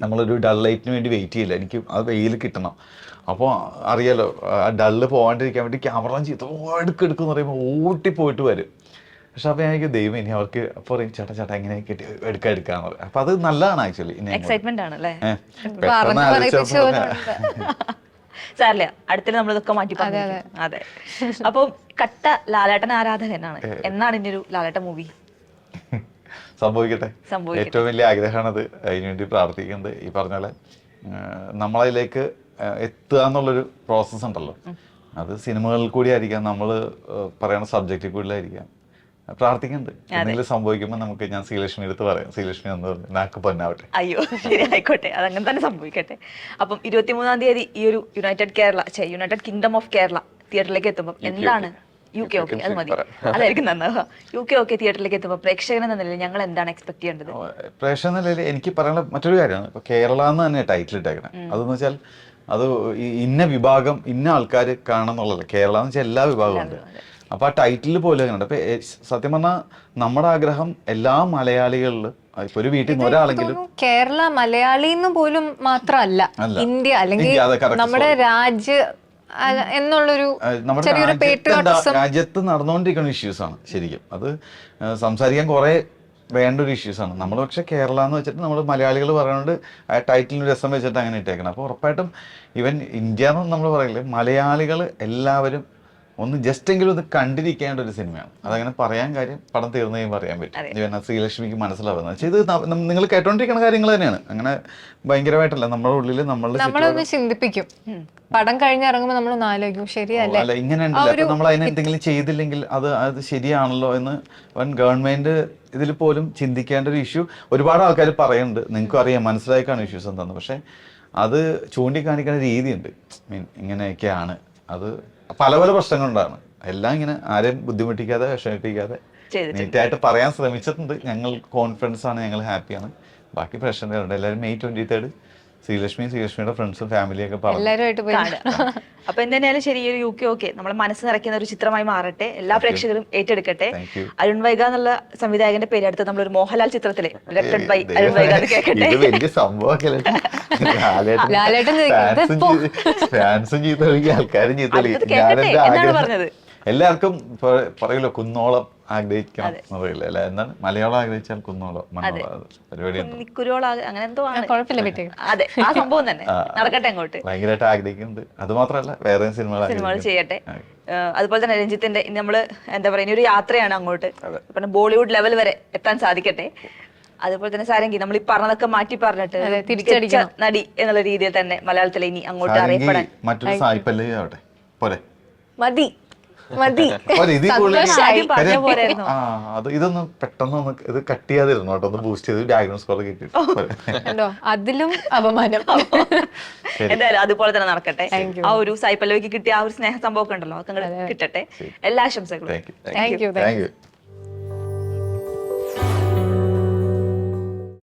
നമ്മളൊരു ഡൾ ലൈറ്റിന് വേണ്ടി വെയിറ്റ് ചെയ്യില്ല. എനിക്ക് അത് വെയിൽ കിട്ടണം. അപ്പോൾ അറിയാലോ ആ ഡള്ള് പോകാണ്ടിരിക്കാൻ വേണ്ടി ക്യാമറ ചെയ്ത് എടുക്കെടുക്കുമെന്ന് പറയുമ്പോൾ ഓട്ടി പോയിട്ട് വരും. പക്ഷെ അപ്പോൾ എനിക്ക് ദൈവം ഇനി അവർക്ക് അപ്പോൾ പറയും ചേട്ടാ ചേട്ടാ എങ്ങനെ കിട്ടി എടുക്കാൻ എടുക്കാന്ന് പറയും. അപ്പം അത് നല്ലതാണ് ആക്ച്വലി എക്സൈറ്റ്മെന്റ് ആണ് സാരില്ല അടുത്തിൽ നമ്മൾ ഇതൊക്കെ മാറ്റി അതെ അപ്പൊ കട്ട ലാലേട്ടൻ ആരാധകനാണ്? എന്നാണ് ഇനി ഒരു ലാലേട്ട മൂവി? സംഭവിക്കട്ടെ. ഏറ്റവും വലിയ ആഗ്രഹമാണത് അതിനുവേണ്ടി പ്രാർത്ഥിക്കുന്നത്. ഈ പറഞ്ഞ പോലെ നമ്മളതിലേക്ക് എത്തുക എന്നുള്ളൊരു പ്രോസസ്സ് ഉണ്ടല്ലോ. അത് സിനിമകളിൽ കൂടി ആയിരിക്കാം. നമ്മൾ പറയുന്ന സബ്ജക്റ്റിൽ കൂടിയായിരിക്കാം പ്രാർത്ഥിക്കുന്നുണ്ട്. എന്തെങ്കിലും സംഭവിക്കുമ്പോൾ നമുക്ക് ഞാൻ ശ്രീലക്ഷ്മി എടുത്ത് പറയാം. ശ്രീലക്ഷ്മി പറഞ്ഞു നാക്ക് പൊന്നാവട്ടെ. അയ്യോ ശരി ആയിക്കോട്ടെ അതങ്ങനെ തന്നെ സംഭവിക്കട്ടെ. അപ്പം ഇരുപത്തിമൂന്നാം തീയതി ഈ ഒരു United Kerala United Kingdom of Kerala തിയേറ്ററിലേക്ക് എത്തുമ്പോൾ എന്താണ് യു കെ ഓക്കെ? അത് മതി. അതായിരിക്കും നന്നാവുക. യു കെ ഓക്കെ തിയേറ്ററിലേക്ക് എത്തുമ്പോൾ പ്രേക്ഷകൻ എന്ന നിലയിൽ ഞങ്ങൾ എന്താണ് എക്സ്പെക്ട് ചെയ്യേണ്ടത്? പ്രേക്ഷക നിലയിൽ എനിക്ക് പറയാനുള്ള മറ്റൊരു കാര്യമാണ്. ഇപ്പൊ കേരള എന്ന് തന്നെ ടൈറ്റിൽ ഇട്ടേക്കണം. അതെന്ന് വെച്ചാൽ അത് ഇന്ന വിഭാഗം ഇന്ന ആൾക്കാർ കാണണം എന്നുള്ളതല്ല. കേരള എന്ന് വെച്ചാൽ എല്ലാ വിഭാഗവും ഉണ്ട്. അപ്പൊ ആ ടൈറ്റിൽ പോലെ അങ്ങനെയുണ്ട് അപ്പോൾ സത്യം പറഞ്ഞാൽ നമ്മുടെ ആഗ്രഹം എല്ലാ മലയാളികളിലും ഇപ്പൊ ഒരു വീട്ടിൽ നിന്ന് ഒരാളെങ്കിലും കേരള മലയാളി എന്ന് പോലും മാത്രമല്ല. ഇന്ത്യ അല്ലെങ്കിൽ നമ്മുടെ രാജ്യ എന്നുള്ളൊരു രാജ്യത്ത് രാജ്യത്ത് നടന്നുകൊണ്ടിരിക്കുന്ന ഇഷ്യൂസ് ആണ് ശരിക്കും. അത് സംസാരിക്കാൻ കുറെ വേണ്ട ഒരു ഇഷ്യൂസ് ആണ്. നമ്മൾ പക്ഷെ കേരള എന്ന് വെച്ചിട്ട് നമ്മൾ മലയാളികൾ പറയുന്നത് ആ ടൈറ്റിലിന് രസം വെച്ചിട്ട് അങ്ങനെ ഇട്ടേക്കണം. അപ്പോൾ ഉറപ്പായിട്ടും ഇവൻ ഇന്ത്യ എന്ന് നമ്മൾ പറയില്ലേ മലയാളികൾ എല്ലാവരും ഒന്ന് ജസ്റ്റ് എങ്കിലും ഇത് കണ്ടിരിക്കേണ്ട ഒരു സിനിമയാണ്. അതങ്ങനെ പറയാൻ കാര്യം പടം തീർന്നു കഴിയുമ്പോൾ പറയാൻ പറ്റും. ഇവന ശ്രീലക്ഷ്മിക്ക് മനസ്സിലാവുന്നത്. പക്ഷേ ഇത് നിങ്ങൾ കേട്ടോണ്ടിരിക്കുന്ന കാര്യങ്ങൾ തന്നെയാണ്. അങ്ങനെ ഭയങ്കരമായിട്ടല്ല നമ്മുടെ ഉള്ളിൽ നമ്മളുടെ നമ്മളൊന്ന് ചിന്തിപ്പിക്കും. പടം കഴിഞ്ഞിറങ്ങുമ്പോൾ നമ്മളൊന്ന് ആലോചിക്കും ശരിയല്ലേ? അല്ല ഇങ്ങനെ ഉണ്ടല്ലോ? നമ്മൾ അതിന് എന്തെങ്കിലും ചെയ്തില്ലെങ്കിൽ അത് അത് ശരിയാണല്ലോ എന്ന് വൻ ഗവൺമെന്റ് ഇതിൽ പോലും ചിന്തിക്കേണ്ട ഒരു ഇഷ്യൂ. ഒരുപാട് ആൾക്കാർ പറയുന്നുണ്ട്. നിങ്ങൾക്കും അറിയാം മനസ്സിലായിക്കാണ് ഇഷ്യൂസ് എന്താണെന്ന് പക്ഷെ അത് ചൂണ്ടിക്കാണിക്കുന്ന രീതിയുണ്ട്. മീൻ ഇങ്ങനെയൊക്കെയാണ്. അത് പല പല പ്രശ്നങ്ങളുണ്ടാണ്. എല്ലാം ഇങ്ങനെ ആരെയും ബുദ്ധിമുട്ടിക്കാതെ വിഷമിപ്പിക്കാതെ. നീറ്റായിട്ട് പറയാൻ ശ്രമിച്ചിട്ടുണ്ട്. ഞങ്ങൾ കോൺഫിഡൻസ് ആണ് ഞങ്ങൾ ഹാപ്പിയാണ് ബാക്കി പ്രശ്നങ്ങളുണ്ട്. എല്ലാവരും മെയ് ട്വന്റി തേർഡ് ശ്രീലക്ഷ്മി ശ്രീലക്ഷ്മിയുടെ ഫ്രണ്ട്സും ഫാമിലിയൊക്കെ പറഞ്ഞു. എല്ലാവരുമായിട്ട് പോയി. അപ്പൊ എന്തായാലും ശരി ഈ ഒരു യു കെ ഓക്കെ നമ്മുടെ മനസ്സ് നിറയ്ക്കുന്ന ഒരു ചിത്രമായി മാറട്ടെ. എല്ലാ പ്രേക്ഷകരും ഏറ്റെടുക്കട്ടെ. Thank you. അരുൺ വൈഗ എന്നുള്ള സംവിധായകന്റെ പേര് അടുത്ത് നമ്മളൊരു മോഹൻലാൽ ചിത്രത്തിലെ ഡയറക്ടഡ് ബൈ അരുൺ വൈഗ എന്ന് കേൾക്കട്ടെ ഇത് വലിയ ലാലേട്ടൻ ചോദിക്കും, "ഇതെപ്പോ?" ഫാൻസും ചീത്ത വിളിക്കും ആൾക്കാരും ചീത്ത അടുത്തത് വിളിക്കും കേൾക്കട്ടെ ഞാനെന്റെ എന്നാണ് ആഗ്രഹം പറഞ്ഞത്. എല്ലാവർക്കും പ- പറയൂലോ കുന്നോളം. ആഗ്രഹിക്കണം എന്ന് പറയില്ല? അല്ലെ? എന്താണ്? മലയാളം ആഗ്രഹിച്ചാൽ കുന്നോളോ? മണ്ണോളം? പരിപാടി പരിപാടിയുണ്ട് അങ്ങനെ എന്തോ ആണ്. അതെ ആ സംഭവം തന്നെ. നടക്കട്ടെ അങ്ങോട്ട്. ഭയങ്കരമായിട്ട് ആഗ്രഹിക്കുന്നുണ്ട്. അത് മാത്രമല്ല വേറെ സിനിമകൾ സിനിമകൾ ചെയ്യട്ടെ. അതുപോലെ തന്നെ രഞ്ജിത്തിന്റെ ഇനി നമ്മൾ എന്താ പറയുക ഇനി ഒരു യാത്രയാണ് അങ്ങോട്ട്. പിന്നെ ബോളിവുഡ് ലെവൽ വരെ എത്താൻ സാധിക്കട്ടെ. അതുപോലെ തന്നെ സാരംഗി നമ്മൾ ഈ പറഞ്ഞതൊക്കെ മാറ്റി പറഞ്ഞിട്ട്. മികച്ച നടി എന്നുള്ള രീതിയിൽ തന്നെ മലയാളത്തിലെ ഇനി അങ്ങോട്ട് അറിയപ്പെടാൻ മറ്റൊരു സായിപ്പല്ലേ ആവട്ടെ പോരെ. മതി. മതി. അത് ഇതൊന്ന് പെട്ടെന്ന് ഇത് കട്ട് ചെയ്യാതിരുന്നു കേട്ടോ? ഒന്ന് ബൂസ്റ്റ് ചെയ്ത് ഡയഗ്നോസ് സ്കോർ കിട്ടിയിട്ട് കണ്ടോ അതിലും അപമാനം. എന്തായാലും അതുപോലെ തന്നെ നടക്കട്ടെ. ആ ഒരു സായി പല്ലവിക്ക് കിട്ടിയ ആ ഒരു സ്നേഹ സംഭവം ഉണ്ടല്ലോ അതൊക്കെ കിട്ടട്ടെ. എല്ലാ ആശംസകളും. Thank you thank you thank you